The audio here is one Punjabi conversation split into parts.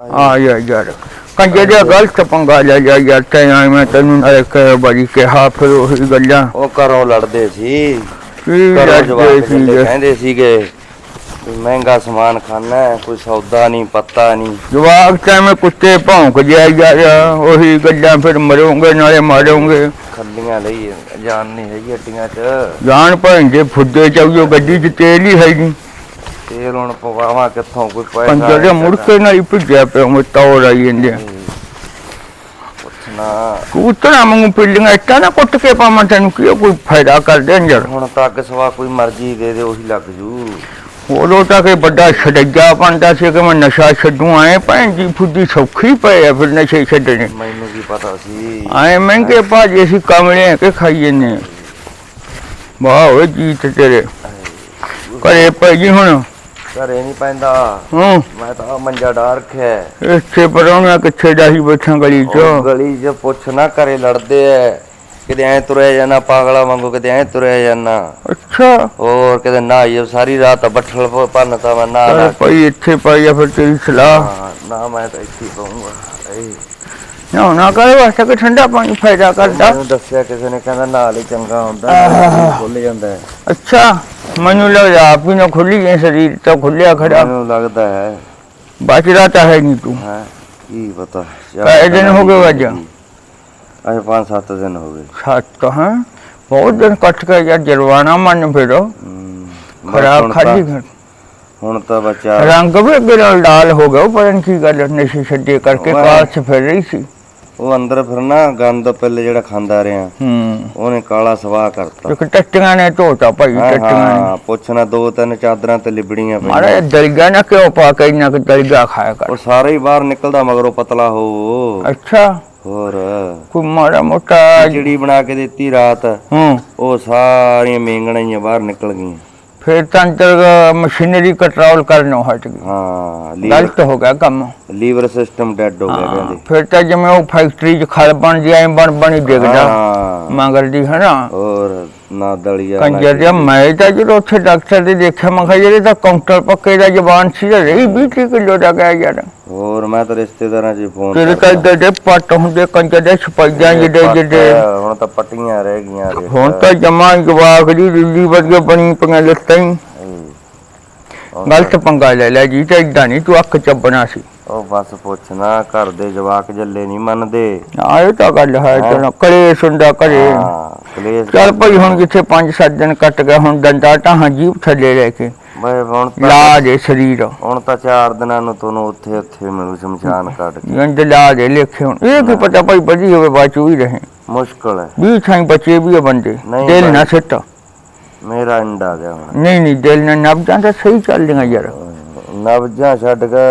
ਆ ਯਾ ਯਾਰ ਕੰਜੇ ਦਾ ਗਲਤ ਪੰਗਾ ਲਿਆ ਯਾ ਯਾਰ ਤੈਂ ਆਈ ਮੈਂ ਤੈਨੂੰ ਨਾਲੇ ਕਹਿ ਬੜੀ ਕਿਹਾ ਫਿਰ ਉਹੀ ਗੱਲਾਂ। ਉਹ ਘਰੋਂ ਲੜਦੇ ਸੀ। ਕੀ ਘਰੋਂ ਲੜਦੇ ਜਵਾਕ ਸੀ ਕਹਿੰਦੇ ਸੀਗੇ ਵੀ ਮਹਿੰਗਾ ਸਮਾਨ ਖਾਣਾ ਹੈ, ਕੋਈ ਸੌਦਾ ਨਹੀਂ ਪੱਤਾ ਨਹੀਂ। ਜਵਾਕ ਤਾਂ ਮੈਂ ਕੁੱਤੇ ਭੌਂਕ ਜਿਆ ਯਾਰ ਉਹੀ ਗੱਲਾਂ ਫਿਰ ਮਰੋਂਗੇ ਨਾਲੇ ਮਾਰੋਂਗੇ। ਖੱਲੀਆਂ ਲਈ ਜਾਨ ਨਹੀਂ ਹੈਗੀ ਹੱਡੀਆਂ 'ਚ। ਜਾਨ ਭੈਂਦੇ ਫੁੱਦੇ ਚਾਹੀਓ ਗੱਡੀ 'ਚ ਤੇਲ ਹੀ ਹੈ ਨਹੀਂ। ਤੇਲ ਹੁਣ ਪਵਾਵਾਂ ਕਿੱਥੋਂ? ਕੋਈ ਪੈਸਾ ਪੰਜਰ ਦੇ ਮੁੜ ਕੇ ਨਾਲ ਹੀ ਭਿੱਜਿਆ ਪਿਆ ਮੈਂ ਤੌਰ ਆਈ ਜਾਂਦੇ ਪੁੱਛਣਾ ਕੂਤਰਾ ਮੰਗੂ ਪਿੱਲੀਆਂ ਇੱਟਾਂ ਨਾ ਕੁੱਟ ਕੇ ਪਾਵਾਂ ਤੈਨੂੰ ਕੀ ਕੋਈ ਫਾਇਦਾ ਕਰਦੇ ਅੰਜਰ ਹੁਣ ਤੱਕ ਸਵਾ ਕੋਈ ਮਰਜ਼ੀ ਦੇ ਦੇ ਉਹੀ ਲੱਗ ਜੂ। ਉਦੋਂ ਤਾਂ ਕਿ ਵੱਡਾ ਛੜੱਜਾ ਬਣਦਾ ਸੀ ਕਿ ਮੈਂ ਨਸ਼ਾ ਛੱਡੂ ਆਏ ਭੈਣ ਜੀ ਫੁੱਦੀ ਸੌਖੀ ਪਏ ਆ ਫਿਰ ਨਸ਼ੇ ਛੱਡਣੇ। ਮੈਨੂੰ ਕੀ ਪਤਾ ਸੀ? ਆਏ ਮਹਿੰਗੇ ਭਾਜੀ ਅਸੀਂ ਕਮਲੇ ਕੇ ਖਾਈਏ ਨੇ ਵਾਹ ਓਏ ਜੀਤ ਤੇਰੇ। ਕਰੇ ਪੈ ਜੀ ਹੁਣ। ਘਰੇ ਨਹੀਂ ਪੈਂਦਾ। ਹੂੰ। ਮੈਂ ਤਾਂ ਮੰਜਾ ਡਾਰ ਰੱਖਿਆ ਹੈ। ਇੱਥੇ ਪਰੋਣਾ ਕਿੱਥੇ ਜਾਹੀ ਬੈਠਾ ਗਲੀ ਉਹ ਚ? ਗਲੀ 'ਚ ਪੁੱਛ ਨਾ ਘਰੇ ਲੜਦੇ ਐ। ਕਿਤੇ ਐ ਤੁਰਿਆ ਜਾਣਾ ਪਾਗਲਾ ਵਾਂਗੂ ਕਿਤੇ ਐ ਤੁਰਿਆ ਜਾਣਾ ਅੱਛਾ। ਹੋਰ ਕਿਤੇ ਨਹਾਈਓ ਸਾਰੀ ਰਾਤ ਬੱਠਲ ਭੰਨਤਾ ਮੈਂ ਨਾ ਨਾ ਚੱਲ ਭਾਈ ਇੱਥੇ ਪਾਈ ਆ ਫਿਰ ਤੇਰੀ ਸਲਾਹ। ਹਾਂ, ਨਾ ਮੈਂ ਤਾਂ ਇੱਥੇ ਹੀ ਪਊਂਗਾ। ਏ ਨਾ ਨਾ ਕਰੇ ਵਾਸਤੇ ਕਿ ਠੰਡਾ ਪਾਣੀ ਫਾਇਦਾ ਕਰਦਾ। ਮੈਨੂੰ ਦੱਸਿਆ ਕਿਸੇ ਨੇ ਕਹਿੰਦਾ ਨਾਲ ਹੀ ਚੰਗਾ ਹੁੰਦਾ ਖੁੱਲ ਜਾਂਦਾ। ਹੈ। ਅੱਛਾ। ਮੈਨੂੰ ਲੱਗਦਾ ਆਪ ਹੀ ਨਾ ਖੁੱਲੀ ਹੈ ਸਰੀਰ ਤਾਂ ਖੁੱਲਿਆ ਖੜਾ ਮੈਨੂੰ ਲੱਗਦਾ ਹੈ। ਬਚਦਾ ਤਾਂ ਹੈ ਨਹੀਂ ਤੂੰ। ਹੈ ਕੀ ਪਤਾ। ਦਿਨ ਹੋ ਗਏ ਅੱਜ? ਅੱਜ ਪੰਜ ਸੱਤ ਦਿਨ ਹੋ ਗਏ। ਸੱਤ ਹਾਂ? ਬਹੁਤ ਦਿਨ ਕੱਟ ਕੇ ਯਾਰ ਜਰਵਾਣਾ ਮੰਨ ਫਿਰ। ਖਰਾਬ ਤਾਂ- ਹੁਣ ਤਾਂ ਬੱਚਾ ਰੰਗ ਵੀ ਅੱਗੇ ਨਾਲ ਲਾਲ ਹੋ ਗਿਆ ਨੀ ਕੀ ਗੱਲ ਨਸ਼ੇ ਛੱਡੇ ਕਰਕੇ ਚ ਫਿਰ ਰਹੀ ਸੀ। ਉਹ ਅੰਦਰ ਫਿਰ ਨਾ ਗੰਦ ਪਹਿਲੇ ਜਿਹੜਾ ਖਾਂਦਾ ਰਿਹਾ ਹੂੰ। ਉਹਨੇ ਕਾਲਾ ਸਵਾਹ ਕਰਤਾ। ਇੱਕ ਟੱਟੀਆਂ ਨੇ ਧੋਤਾ ਭਾਈ ਟੱਟੀਆਂ ਨੇ। ਹਾਂ ਪੁੱਛਣਾ ਦੋ ਤਿੰਨ ਚਾਦਰਾਂ ਤੇ ਲਿਬੜੀਆਂ ਮਾਰਾ ਪਈਆਂ ਦਲਗਾ ਨਾ ਕਿਉਂ ਪਾ ਕੇ ਇੰਨਾ ਕਿ ਦਲਗਾ ਖਾਇਆ ਕਰ? ਉਹ ਸਾਰਾ ਹੀ ਬਾਹਰ ਨਿਕਲਦਾ ਮਗਰੋਂ ਪਤਲਾ ਹੋ। ਅੱਛਾ। ਹੋਰ। ਕੋਈ ਮਾੜਾ ਮੋਟਾ ਜਿਹੜੀ ਬਣਾ ਕੇ ਦਿੱਤੀ ਰਾਤ। ਹੂੰ। ਉਹ ਸਾਰੀਆਂ ਮੇਂਗਣਾਂ ਹੀ ਬਾਹਰ ਨਿਕਲ ਗਈਆਂ। ਫਿਰ ਤਾਂ ਅੰਦਰ ਮਸ਼ੀਨਰੀ ਕੰਟਰੋਲ ਕਰਨੋਂ ਹਟ ਗਈ। ਹਾਂ ਲੀਵਰ ਹੋ ਗਿਆ ਕੰਮ। ਲੀਵਰ ਸਿਸਟਮ ਡੈਡ ਹੋ ਗਿਆ ਕਹਿੰਦੇ। ਫਿਰ ਤਾਂ ਜਿਵੇਂ ਉਹ ਫੈਕਟਰੀ ਚ ਖਲ ਬਣ ਐ ਬਣ ਬਣੀ ਡਿੱਗਦਾ ਹਾਂ। ਮਗਰ ਦੀ ਹੈ ਨਾ ਹੋਰ। ਨਾ ਦਲੀਆ ਨਾ ਕੰਜਰ ਦੇ ਮੈਂ ਤਾਂ ਜਦੋਂ ਉੱਥੇ ਡਾਕਟਰ ਦੇ ਦੇਖਿਆ ਮੈਂ ਕਿਹਾ ਜਿਹੜੇ ਤਾਂ ਕਾਊਂਟਰ ਪੱਕੇ ਦਾ ਜ਼ਬਾਨ ਸੀ ਰਹੀ 20 ਕਿਲੋ ਦਾ ਗਿਆ ਯਾਰ। ਹੋਰ ਮੈਂ ਤਾਂ ਰਿਸ਼ਤੇਦਾਰਾਂ 'ਚ ਫੋਨ ਤੇਰੇ ਤਾਂ ਇੱਡੇ ਦੇ ਪੱਟ ਹੁੰਦੇ ਕੰਜਰ ਦੇ ਸਪਾਈਆਂ ਜਿਹੜੇ ਜਿਹੜੇ ਹੁਣ ਤਾਂ ਪੱਟੀਆਂ ਰਹਿ ਗਈਆਂ। ਹੁਣ ਤਾਂ ਜਮਾ ਜਵਾਕ ਦੀ ਦਿੱਲੀ ਵਰਗੇ ਬਣੀ ਪਈਆਂ ਲੱਤਾਂ ਹੀ। ਗਲਤ ਪੰਗਾ ਲੈ ਲਿਆ ਜੀ ਤੇ ਇਦਾਂ ਨਹੀਂ ਤੂੰ ਅੱਖ ਚੱਬਣਾ ਸੀ। ਉਹ ਬਸ ਪੁੱਛਣਾ ਘਰ ਦੇ ਜਵਾਕ ਜੱਲੇ ਨਹੀਂ ਮੰਨਦੇ। ਆ ਇਹ ਤਾਂ ਗੱਲ ਹੈ ਚਲੋ ਕਲੇ ਸੁੰਦਾ ਕਰੇ ਹਾਂ ਕਲੇਸ਼ ਚੱਲ ਭਾਈ ਹੁਣ ਜਿੱਥੇ 5-7 ਦਿਨ ਕੱਟ ਗਏ ਹੁਣ ਡੰਡਾ ਢਾਹਾਂ ਜੀਭ ਥੱਲੇ ਲੈ ਕੇ। ਬਈ ਹੁਣ ਤਾਂ ਲਾ ਦੇ ਸਰੀਰ। ਹੁਣ ਤਾਂ ਚਾਰ ਦਿਨਾਂ ਨੂੰ ਤੁਹਾਨੂੰ ਉੱਥੇ ਉੱਥੇ ਮਿਲੂ ਸ਼ਮਸ਼ਾਨ ਘਾਟ ਕੇ ਗੰਦ ਲਾ ਦੇ ਲਿਖੇ ਹੁਣ। ਇਹ ਕੀ ਪਤਾ ਭਾਈ ਬਜੀ ਹੋਵੇ ਬਾਚੂ ਹੀ ਰਹੇ। ਮੁਸ਼ਕਲ ਹੈ। ਵੀ ਥਾਂ ਬਚੇ ਵੀ ਆ ਬੰਦੇ ਦਿਲ ਨਾ। ਸਿੱਟ। ਮੇਰਾ ਆ ਗਿਆ ਹੁਣ। ਨਹੀਂ ਨਹੀਂ ਦਿਲ ਨਾਲ ਨਬ ਜਾਂਦਾ ਸਹੀ ਚੱਲਦੀਆਂ ਯਾਰ। ਨਬਜਾਂ ਛੱਡ ਕੇ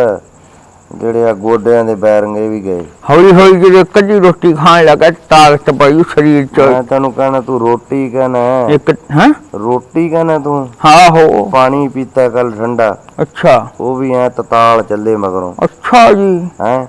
ਜਿਹੜੇ ਆ ਗੋਡਿਆਂ ਦੇ ਬੈਰੰਗੇ ਵੀ ਗਏ। ਹੌਲੀ ਹੌਲੀ ਜਿਹੜੇ ਕੱਜੀ ਰੋਟੀ ਖਾਣ ਲੱਗਾ ਤਾਕਤ ਪਈ ਸਰੀਰ ਚ। ਮੈਂ ਤੈਨੂੰ ਕਹਿਣਾ ਤੂੰ ਰੋਟੀ ਕਹਿਣਾ। ਇੱਕ ਹਾਂ? ਰੋਟੀ ਕਹਿਣਾ ਤੂੰ? ਹਾਂ ਹੋ ਪਾਣੀ ਪੀਤਾ ਕੱਲ ਠੰਡਾ। ਅੱਛਾ। ਉਹ ਵੀ ਐ ਤਤਾਲ ਚੱਲੇ ਮਗਰੋਂ। ਅੱਛਾ ਜੀ। ਹੈ?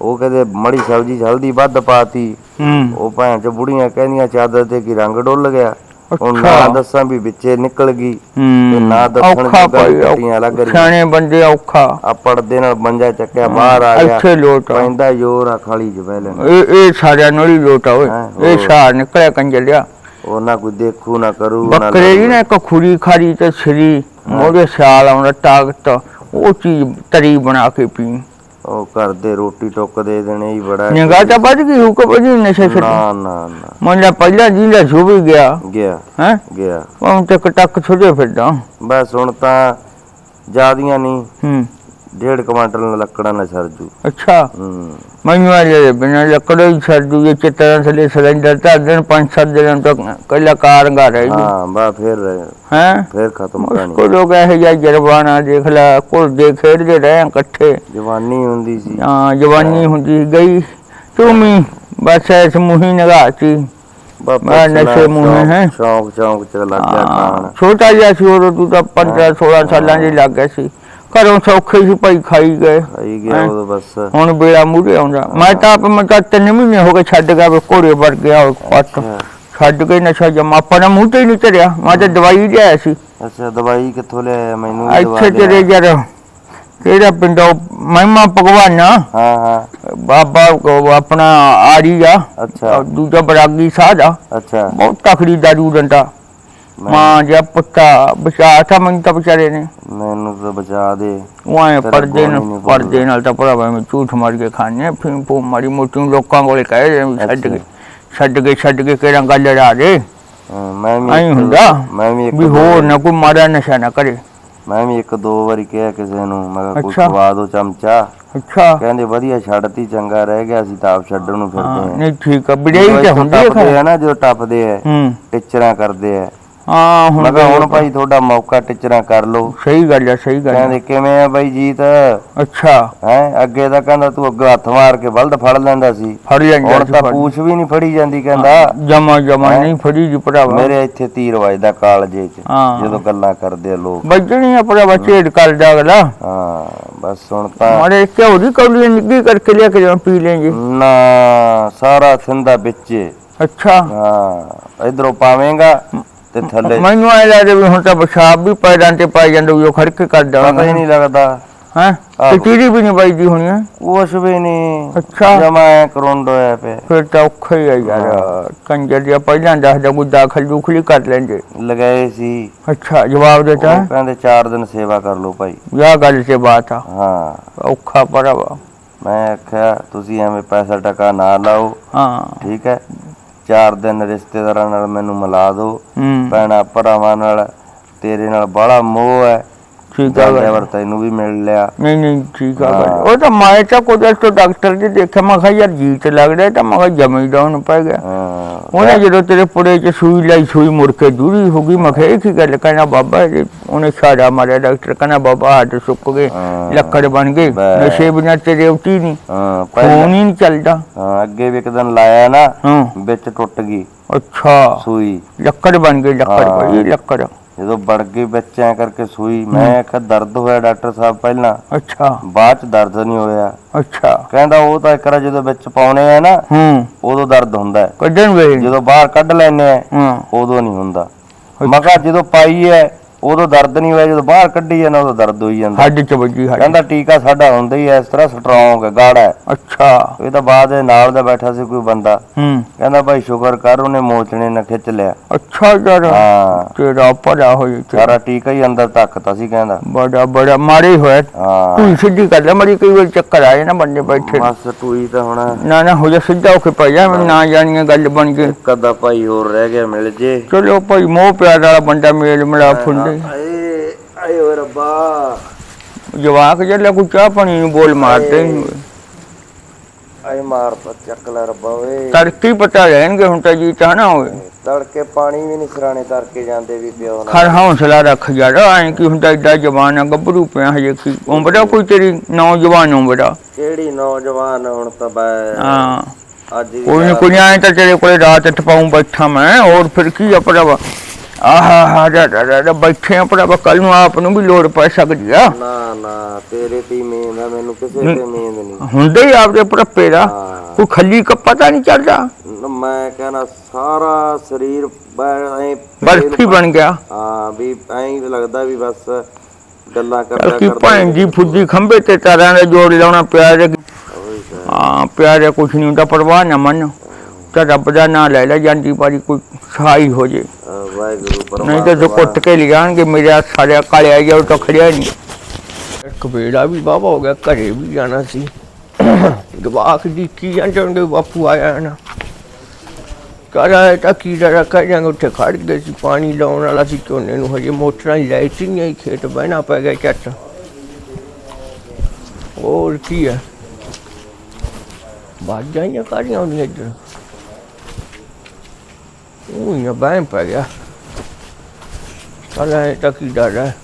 ਉਹ ਕਹਿੰਦੇ ਮੜੀ ਸਬਜ਼ੀ 'ਚ ਹਲਦੀ ਵੱਧ ਪਾਤੀ। ਹੂੰ। ਉਹ ਭੈਣ ਚ ਬੁੜੀਆਂ ਕਹਿੰਦੀਆਂ ਚਾਦਰ ਤੇ ਕੀ ਰੰਗ ਡੁੱਲ ਗਿਆ। ਹੁਣ। ਨਾ ਦੱਸਾਂ ਵੀ ਵਿੱਚੇ ਨਿਕਲ ਗਈ ਤੇ ਨਾ ਦੱਸਣ ਔਖਾ ਭਾਈ ਕੱਟੀਆਂ ਲੱਗ। ਰਹੀਆਂ। ਸਿਆਣੇ ਬੰਦੇ ਔਖਾ। ਆ ਪੜਦੇ ਨਾਲ ਮੰਜਾ ਚੱਕਿਆ ਬਾਹਰ ਆ ਗਿਆ। ਇੱਥੇ ਲੋਟ ਆ। ਪੈਂਦਾ ਜ਼ੋਰ ਆ ਖਾਲੀ ਚ ਬਹਿ ਲੈਣਾ ਇਹ ਇਹ ਸਾਰਿਆਂ ਨੂੰ ਹੀ ਲੋਟਾ ਓਏ। ਹੈਂ, ਇਹ ਹੋਰ। ਸਾਰ ਨਿਕਲਿਆ ਕੰਜਲਿਆ ਉਹ ਨਾ ਕੋਈ ਦੇਖੂ ਨਾ ਕਰੂ ਨਾ ਬੱਕਰੇ ਦੀ ਨਾ ਇੱਕ ਖੁਰੀ ਖਾਰੀ ਤੇ ਸਰੀ ਮੋਦੇ ਸਿਆਲ ਆਉਂਦਾ ਤਾਕਤ ਉਹ ਚੀਜ਼ ਤਰੀ ਬਣਾ ਕੇ ਪੀ ਉਹ ਘਰ ਦੇ ਰੋਟੀ ਟੁੱਕ ਦੇ ਦੇਣੇ ਹੀ ਬੜਾ ਨਿਗਾਹ ਤਾਂ ਵੱਧ ਗਈ ਹੁਕਮ ਵਜੀ ਨਸ਼ੇ ਛੱਡ ਨਾ ਨਾ ਨਾ। ਮੰਨ ਪਹਿਲਾਂ ਜਿੰਦਾ ਛੂ ਵੀ ਗਿਆ। ਗਿਆ ਹੈ? ਗਿਆ। ਉਹ ਤੱਕ ਟੱਕ ਛੁੱਟੇ ਫਿਰਦਾ। ਬਸ ਹੁਣ ਤਾਂ ਜਿਆਦੀਆਂ ਨਹੀਂ। ਹੂੰ। ਡੇਢ ਕੁਆਂਟਲ ਨਾਲ ਲੱਕੜਾਂ ਨਾਲ ਸਰਜੂ ਅੱਛਾ। ਹੂੰ। ਮੈਨੂੰ ਆ ਜੇ ਬਿਨਾਂ ਲੱਕੜੋਂ ਹੀ ਛੱਡੂ ਇਹ ਚਿੱਤਰਾਂ ਥਲੇ ਸਿਲੰਡਰ ਤਾਂ ਦਿਨ ਪੰਜ ਸੱਤ ਦਿਨ ਤੱਕ ਕੱਲਾ ਕਾਰੰਗਾ ਰਹਿ ਜੀ। ਹਾਂ ਬਾ ਫਿਰ ਹੈ? ਫਿਰ ਖਤਮ ਕਹਾਣੀ ਮੁਸ਼ਕਲ ਲੋਕ ਇਹ ਜਿਹਾ ਜਰਬਾਨਾ ਦੇਖ ਲੈ ਘੁਲਦੇ ਖੇਡਦੇ ਰਹੇ ਇਕੱਠੇ। ਜਵਾਨੀ ਹੁੰਦੀ ਸੀ। ਹਾਂ ਜਵਾਨੀ ਹੁੰਦੀ ਗਈ। ਤੂੰ ਵੀ ਬਸ ਐਸ ਮੁਹੀ ਨਗਾਤੀ ਬਾ ਮੈਂ ਨਸ਼ੇ ਮੂੰਹ ਸ਼ੌਂਕ- ਹੈ। ਸ਼ੌਂਕ ਚੌਂਕ ਚ ਲੱਗ ਗਿਆ ਛੋਟਾ ਜਿਹਾ ਸੀ ਉਦੋਂ ਤੂੰ ਤਾਂ 15 16 ਸਾਲਾਂ ਦੀ ਲੱਗ ਗਿਆ ਸੀ। ਘਰੋਂ ਸੌਖੇ ਸੀ ਭਾਈ ਖਾਈ ਗਏ। ਖਾਈ ਗਿਆ ਹੈਂ। ਉਹ ਬਸ। ਹੁਣ ਬੇੜਾ ਮੂਰੇ ਆਉਂਦਾ। ਮੈਂ ਤਾਂ ਆਪ ਮੈਂ ਤਾਂ ਤਿੰਨ ਮਹੀਨੇ ਹੋ ਗਏ ਛੱਡ ਗਿਆ ਵੀ ਘੋੜੇ ਵਰ ਗਿਆ ਉਹ ਪੱਟ। ਅੱਛਾ। ਛੱਡ ਕੇ ਨਸ਼ਾ ਜਮਾ। ਆਪਣਾ ਮੂੰਹ ਤੇ ਹੀ ਨਹੀਂ ਧਰਿਆ ਮੈਂ ਤਾਂ ਦਵਾਈ ਲਿਆਇਆ ਸੀ। ਅੱਛਾ ਦਵਾਈ ਕਿੱਥੋਂ ਲਿਆਇਆ? ਮੈਨੂੰ ਵੀ ਦਵਾ ਇੱਥੇ ਲਿਆ। ਤੇਰੇ ਯਾਰ ਕਿਹੜਾ ਪਿੰਡੋਂ ਮਹਿਮਾ ਭਗਵਾਨਾ ਹਾਂ ਹਾਂ। ਬਾਬਾ ਕੋ ਆਪਣਾ ਆੜੀ ਆ। ਅੱਛਾ। ਦੂਜਾ ਬਰਾਗੀ ਸਾਧ ਆ। ਅੱਛਾ। ਬਹੁਤ ਤਕੜੀ ਦਾਰੂ ਦੰਦਾ। ਮੈਂ- ਜਿਹਾ ਪੁੱਤਾ ਬਚਾ ਤਾ ਮੈਨੂੰ ਤਾਂ ਵਿਚਾਰੇ ਨੇ। ਮੈਨੂੰ ਤਾਂ ਬਚਾ ਦੇ। ਉਹ ਪਰਦੇ ਨਾਲ। ਪਰਦੇ ਨਾਲ ਤਾਂ ਭਰਾਵਾ ਮੈਂ ਝੂਠ ਮਾਰ ਕੇ ਖਾਣੇ ਫਿਰ ਪੋ ਮਾਰੀ ਮੋਟੀ ਲੋਕਾਂ ਕੋਲੇ ਕਹੇ ਦੇ ਛੱਡ। ਕੇ ਛੱਡ ਕੇ ਛੱਡ ਕੇ ਕਿਹੜਾ ਗੱਲ ਰਾ ਦੇ। ਮੈਂ ਵੀ ਐਂ ਇੱਕ- ਹੁੰਦਾ ਮੈਂ ਵੀ ਇੱਕ ਵੀ ਹੋਰ ਨਾ ਕੋਈ ਮਾਰਾ ਨਸ਼ਾ ਨਾ ਕਰੇ। ਮੈਂ ਵੀ ਇੱਕ ਦੋ ਵਾਰੀ ਕਿਹਾ ਕਿਸੇ ਨੂੰ ਮੈਂ ਕੋਈ। ਖਵਾ ਦੋ ਚਮਚਾ। ਅੱਛਾ। ਕਹਿੰਦੇ ਵਧੀਆ ਛੱਡਤੀ ਚੰਗਾ ਰਹਿ ਗਿਆ ਅਸੀਂ ਤਾਂ ਆਪ ਛੱਡਣ ਨੂੰ ਫਿਰਦੇ ਨਹੀਂ ਠੀਕ ਆ ਬੜਾਈ ਤਾਂ ਹੁੰਦੀ ਹੈ ਨਾ ਜਦੋਂ ਟੱਪਦੇ ਆ ਟਿਚਰਾਂ ਕਰਦੇ ਆ। ਹਾਂ ਹੁਣ ਮੈਂ ਕਿਹਾ ਹੁਣ ਭਾਈ ਤੁਹਾਡਾ ਮੌਕਾ ਟਿਚਰਾਂ ਕਰ ਲਓ। ਸਹੀ ਗੱਲ ਹੈ ਸਹੀ ਗੱਲ ਕਹਿੰਦੇ ਕਿਵੇਂ ਆ ਬਾਈ ਜੀਤ? ਅੱਛਾ। ਹੈ ਅੱਗੇ ਤਾਂ ਕਹਿੰਦਾ ਤੂੰ ਅੱਗੇ ਹੱਥ ਮਾਰ ਕੇ ਬਲਦ ਫੜ ਲੈਂਦਾ ਸੀ। ਫੜ ਲੈਂਦਾ ਹੁਣ ਤਾਂ। ਪੂਛ ਵੀ ਨਹੀਂ ਫੜੀ ਜਾਂਦੀ ਕਹਿੰਦਾ। ਜਮਾ ਜਮਾ ਹੈਂ? ਨਹੀਂ ਫੜੀ ਜੀ ਭਰਾਵਾ। ਮੇਰੇ ਇੱਥੇ ਤੀਰ ਵੱਜਦਾ ਕਾਲਜੇ 'ਚ ਹਾਂ। ਜਦੋਂ ਗੱਲਾਂ ਕਰਦੇ ਆ ਲੋਕ। ਬੱਜਣੀ ਆ ਭਰਾਵਾ ਝੇੜ ਕਰਦਾ ਅਗਲਾ। ਹਾਂ ਬਸ ਹੁਣ ਤਾਂ ਮਾਰੇ ਕਿਉਂ ਦੀ ਕੌਲੀ ਨਿੱਗੀ ਕਰਕੇ ਲਿਆ ਕੇ ਜਾਂ ਪੀ ਲੈਂਗੇ ਨਾ ਸਾਰਾ ਸਿੰਦਾ ਵਿੱਚੇ ਅੱਛਾ। ਹਾਂ ਇਧਰੋਂ ਪਾਵੇਂਗਾ। ਤੇ ਥੱਲੇ ਮੈਨੂੰ ਐ ਲੱਗਦਾ ਵੀ ਹੁਣ ਤਾਂ ਪਿਸ਼ਾਬ ਵੀ ਪੈਰਾਂ ਤੇ ਪਾਈ ਜਾਂਦਾ ਵੀ ਉਹ ਖੜਕੇ ਪਤਾ ਹੀ ਨਹੀਂ ਲੱਗਦਾ। ਹੈ। ਤੇ ਚੀੜੀ ਵੀ ਨਹੀਂ ਵੱਜਦੀ ਹੋਣੀ ਹੈ? ਕੁਛ ਵੀ ਨਹੀਂ। ਅੱਛਾ। ਜਮਾ ਕਰੁੰਡ ਹੋਇਆ ਪਿਆ। ਫਿਰ ਤਾਂ ਔਖਾ ਹੀ ਆ ਯਾਰ। ਕੰਜਰ ਜਿਹਾ ਪਹਿਲਾਂ ਦੱਸਦਾ ਕੋਈ ਦਾਖਲ ਦੂਖਲੀ ਕਰ ਲੈਂਦੇ। ਲਗਾਏ ਸੀ। ਅੱਛਾ ਜਵਾਬ ਦਿੱਤਾ। ਕਹਿੰਦੇ 4 ਦਿਨ ਸੇਵਾ ਕਰ ਲਓ ਭਾਈ। ਯਾ ਗੱਲ ਤੇ ਬਾਤ ਆ। ਹਾਂ। ਔਖਾ ਭਰਾਵਾ ਮੈਂ ਆਖਿਆ ਤੁਸੀਂ ਐਵੇਂ ਪੈਸਾ ਟਕਾ ਨਾ ਲਾਓ। ਹਾਂ। ਠੀਕ ਹੈ। 4 ਦਿਨ ਰਿਸ਼ਤੇਦਾਰਾਂ ਨਾਲ ਮੈਨੂੰ ਮਿਲਾ ਦਿਓ ਹੂੰ। ਭੈਣਾਂ ਭਰਾਵਾਂ ਨਾਲ ਤੇਰੇ ਨਾਲ ਬੜਾ ਮੋਹ ਹੈ। ਠੀਕ ਆ ਜਾਂਦੇ ਗੱਲ। ਵਰ ਤੈਨੂੰ ਵੀ ਮਿਲ ਲਿਆ। ਨਹੀਂ ਨਹੀਂ ਠੀਕ ਆ ਹਾਂ। ਉਹ ਤਾਂ ਮੈਂ ਤਾਂ ਕੋਈ ਤੋਂ ਡਾਕਟਰ ਜੀ ਦੇਖਿਆ ਮੈਂ ਕਿਹਾ ਯਾਰ ਜੀਤ ਲੱਗਦਾ ਤਾਂ ਮੈਂ ਕਿਹਾ ਜਮੀ ਡਾਊਨ ਪੈ ਗਿਆ। ਹਾਂ। ਉਹਨੇ ਜਦੋਂ ਤੇਰੇ ਪੁੜੇ 'ਚ ਸੂਈ ਲਈ ਸੂਈ ਮੁੜ ਕੇ ਦੂਰੀ ਹੋ ਗਈ ਮੈਂ ਕਿਹਾ ਇਹ ਕੀ ਗੱਲ ਕਹਿਣਾ ਬਾਬਾ ਜੀ ਉਹਨੇ ਛਾੜਾ ਮਾਰਿਆ ਡਾਕਟਰ ਕਹਿੰਦਾ ਬਾਬਾ ਹੱਡ ਸੁੱਕ ਗਏ ਹਾਂ। ਲੱਕੜ ਬਣ ਗਏ ਬੈ। ਨਸ਼ੇ ਬਿਨਾਂ ਤੇਰੇ ਉੱਤੀ ਨਹੀਂ। ਹਾਂ ਪਹਿਲਾਂ ਹੀ ਨਹੀਂ ਚੱਲਦਾ। ਹਾਂ ਅੱਗੇ ਵੀ ਇੱਕ ਦਿਨ ਲਾਇਆ ਨਾ ਹਾਂ। ਵਿੱਚ ਟੁੱਟ ਗਈ। ਅੱਛਾ। ਸੂਈ। ਲੱਕੜ ਬਣ ਗਈ ਲੱਕੜ ਹਾਂ। ਬੜੀ ਲੱਕੜ। ਜਦੋਂ ਵੜ ਗਈ ਐ ਕਰਕੇ ਸੂਈ। ਮੈਂ ਆਖਿਆ ਦਰਦ ਹੋਇਆ ਡਾਕਟਰ ਸਾਹਿਬ ਪਹਿਲਾਂ? ਅੱਛਾ। ਬਾਅਦ ਚ ਦਰਦ ਨਹੀਂ ਹੋਇਆ। ਅੱਛਾ। ਕਹਿੰਦਾ ਉਹ ਤਾਂ ਇੱਕ ਵਾਰ ਜਦੋਂ ਵਿੱਚ ਪਾਉਣੇ ਆ ਨਾ ਹੂੰ। ਉਦੋਂ ਦਰਦ ਹੁੰਦਾ। ਹੈ। ਕੱਢਣ ਵੇ ਜਦੋਂ ਬਾਹਰ ਕੱਢ ਲੈਨੇ ਆ ਹਾਂ। ਉਦੋਂ ਨਹੀਂ ਹੁੰਦਾ। ਮੈਂ ਕਿਹਾ ਜਦੋਂ ਪਾਈ ਐ ਉਦੋਂ ਦਰਦ ਨਹੀਂ ਹੋਇਆ ਜਦੋਂ ਬਾਹਰ ਕੱਢੀ ਜਾਂਦਾ ਉਦੋਂ ਦਰਦ ਹੋਈ ਜਾਂਦਾ। ਹੱਡ 'ਚ ਵੱਜੀ ਹੱਡ ਕਹਿੰਦਾ ਟੀਕਾ ਸਾਡਾ ਹੁੰਦਾ ਹੀ ਇਸ ਤਰ੍ਹਾਂ ਸਟਰੋਂਗ ਹੈ ਗਾੜਾ ਹੈ। ਅੱਛਾ। ਇਹ ਤਾਂ ਬਾਅਦ ਦੇ ਨਾਲ ਦਾ ਬੈਠਾ ਸੀ ਕੋਈ ਬੰਦਾ। ਹੂੰ। ਕਹਿੰਦਾ ਭਾਈ ਸ਼ੁਕਰ ਕਰ ਉਹਨੇ ਮੋਚਣੇ ਨਾ ਖਿੱਚ ਲਿਆ ਅੱਛਾ ਯਾਰ। ਹਾਂ। ਤੇਰਾ ਭਲਾ ਹੋਏ ਤੇ ਸਾਰਾ ਟੀਕਾ ਹੀ ਅੰਦਰ ਧੱਕਤਾ ਸੀ ਕਹਿੰਦਾ। ਬੜਾ ਬੜਾ ਮਾਰੇ ਹੋਇਆ। ਹਾਂ। ਤੂੰ ਸਿੱਧੀ ਕਰ ਲੈ ਮਰੀ ਕਈ ਵਾਰ ਚੱਕਰ ਆਏ ਨਾ ਬੰਦੇ ਬੈਠੇ ਨੂੰ। ਬਸ ਟੂਈ ਤਾਂ ਹੁਣ ਨਾ ਨਾ ਹੋ ਜਾ ਸਿੱਧਾ ਹੋ ਕੇ ਪੈ ਜਾ ਮੈਨੂੰ ਨਾ ਜਾਣੀਆਂ ਗੱਲ ਬਣ ਗਈ ਅੱਧਾ ਭਾਈ ਹੋਰ ਰਹਿ ਗਿਆ ਮਿਲ ਜੇ। ਚਲੋ ਭਾਈ ਮੋਹ ਪਿਆਰ ਵਾਲਾ ਬੰਦਾ ਮੇਲ ਮਿਲਾ ਫੁੰਡੇ ਆਏ। ਰੱਬਾ। ਜਵਾਕ ਜਿਹੜਾ ਕੋਈ ਚਾਹ ਪਾਣੀ ਨੂੰ ਬੋਲ ਮਾਰਦੇ ਹੀ ਹੋਏ। ਆਏ ਮਾਰ ਤਾ ਚੱਕ ਲੈ ਰੱਬਾ ਓਏ। ਤੜਕੇ ਪਤਾ ਰਹਿਣਗੇ ਹੁਣ ਤਾਂ ਜੀ ਨਾ ਹੋਵੇ। ਤੜਕੇ ਪਾਣੀ ਵੀ ਨਹੀਂ ਸਰਾਣੇ ਤਰ ਕੇ ਜਾਂਦੇ ਵੀ ਪਿਓ ਨਾਲ। ਖਰ ਹੌਸਲਾ ਰੱਖ ਯਾਰ ਐਂ ਕੀ ਹੁੰਦਾ ਏਡਾ ਜਵਾਨ ਆ ਗੱਭਰੂ ਪਿਆ ਹਜੇ ਕੀ ਉਮਰ ਆ ਕੋਈ ਤੇਰੀ? ਨੌਜਵਾਨ ਉਮਰ ਆ। ਕਿਹੜੀ ਨੌਜਵਾਨ ਹੁਣ ਤਾਂ ਬੈ। ਹਾਂ। ਅੱਜ ਵੀ ਕੋਈ ਨੀ ਕੋਈ ਐਂ ਤਾਂ ਤੇਰੇ ਕੋਲੇ ਰਾਤ ਟਪਾਉਂ ਬੈਠਾ ਮੈਂ ਹੋਰ ਫਿਰ ਕੀ ਆ ਭਰਾਵਾ? ਆਹਾ ਹਾ ਰਾ ਰਾ ਬੈਠੇ ਆ ਭਰਾਵਾ ਕੱਲ ਨੂੰ ਆਪ ਨੂੰ ਵੀ ਲੋੜ ਪੈ ਸਕਦੀ ਆ। ਨਾ ਨਾ ਤੇਰੇ ਤੇ ਹੀ ਮੇਂਦ ਆ ਮੈਨੂੰ ਕਿਸੇ ਨਹੀਂ। ਤੇ ਮੇਂਦ ਨਹੀਂ। ਹੁੰਦੇ ਹੀ ਆਪਦੇ ਭਰਪੇ ਦਾ। ਕੋਈ ਖੱਲੀ ਕੱਪਾ ਤਾਂ ਨਹੀਂ ਚੱਲਦਾ ਮੈਂ ਕਹਿੰਦਾ ਸਾਰਾ ਸਰੀਰ ਬਰਫੀ ਬਣ ਗਿਆ। ਹਾਂ ਵੀ ਐਂ ਲੱਗਦਾ ਵੀ ਬਸ ਗੱਲਾਂ ਚੱਲ ਕਰਦਾ ਕੀ ਭੈਣ ਦੀ ਫੁੱਦੀ ਖੰਭੇ ਤੇ ਤਾਰਾਂ ਦਾ ਜੋੜ ਲਾਉਣਾ ਪਿਆ ਜੇ। ਹਾਂ ਪਿਆ ਜੇ ਕੁਛ ਨਹੀਂ ਹੁੰਦਾ ਪਰਵਾਹ ਨਾ ਮੰਨ। ਤੇ ਰੱਬ ਦਾ ਨਾਂ ਲੈ ਲੈ ਜਾਂਦੀ ਵਾਰੀ ਕੋਈ ਸਹਾਈ ਹੋ ਜੇ। ਅਹ ਵਾਹਿਗੁਰੂ ਪਰਮਾਤਮਾ ਨਹੀਂ ਤਾਂ ਜੋ ਕੁੱਟ ਕੇ ਲਿਆਣਗੇ ਮੇਰੇ ਹੱਥ ਸਾਰੇ ਕਾਲੇ ਆ ਗਿਆ ਉਹ ਤਾਂ ਖੜਿਆ ਨਹੀਂ। ਇੱਕ ਵੇੜਾ ਵੀ ਬਾਬਾ ਹੋ ਗਿਆ ਘਰੇ ਵੀ ਜਾਣਾ ਸੀ। ਜਵਾਕ ਦੀ ਕੀ ਜਾਂਦੇ ਬਾਪੂ ਆਇਆ ਨਾ। ਕਰਾ ਤਾਂ ਕੀ ਜਰਾ ਕਰ ਜਾਂਗੇ ਉੱਥੇ ਖੜ ਗਏ ਸੀ ਪਾਣੀ ਲਾਉਣ ਵਾਲਾ ਸੀ ਝੋਨੇ ਨੂੰ ਹਜੇ ਮੋਟਰਾਂ ਦੀ ਲਾਈਟ ਹੀ ਨਹੀਂ ਆਈ ਖੇਤ ਬਹਿਣਾ ਪੈ ਗਿਆ ਝੱਟ। ਹੋਰ ਕੀ ਹੈ ਬਾਜਾਂ ਹੀ ਕਾਰੀਆਂ ਹੁੰਦੀਆਂ ਇੱਧਰ? ਬਹਿਣ ਪੈ ਗਿਆ ਚੱਲ ਐ ਤਾਂ ਕੀ ਡਰ ਹੈ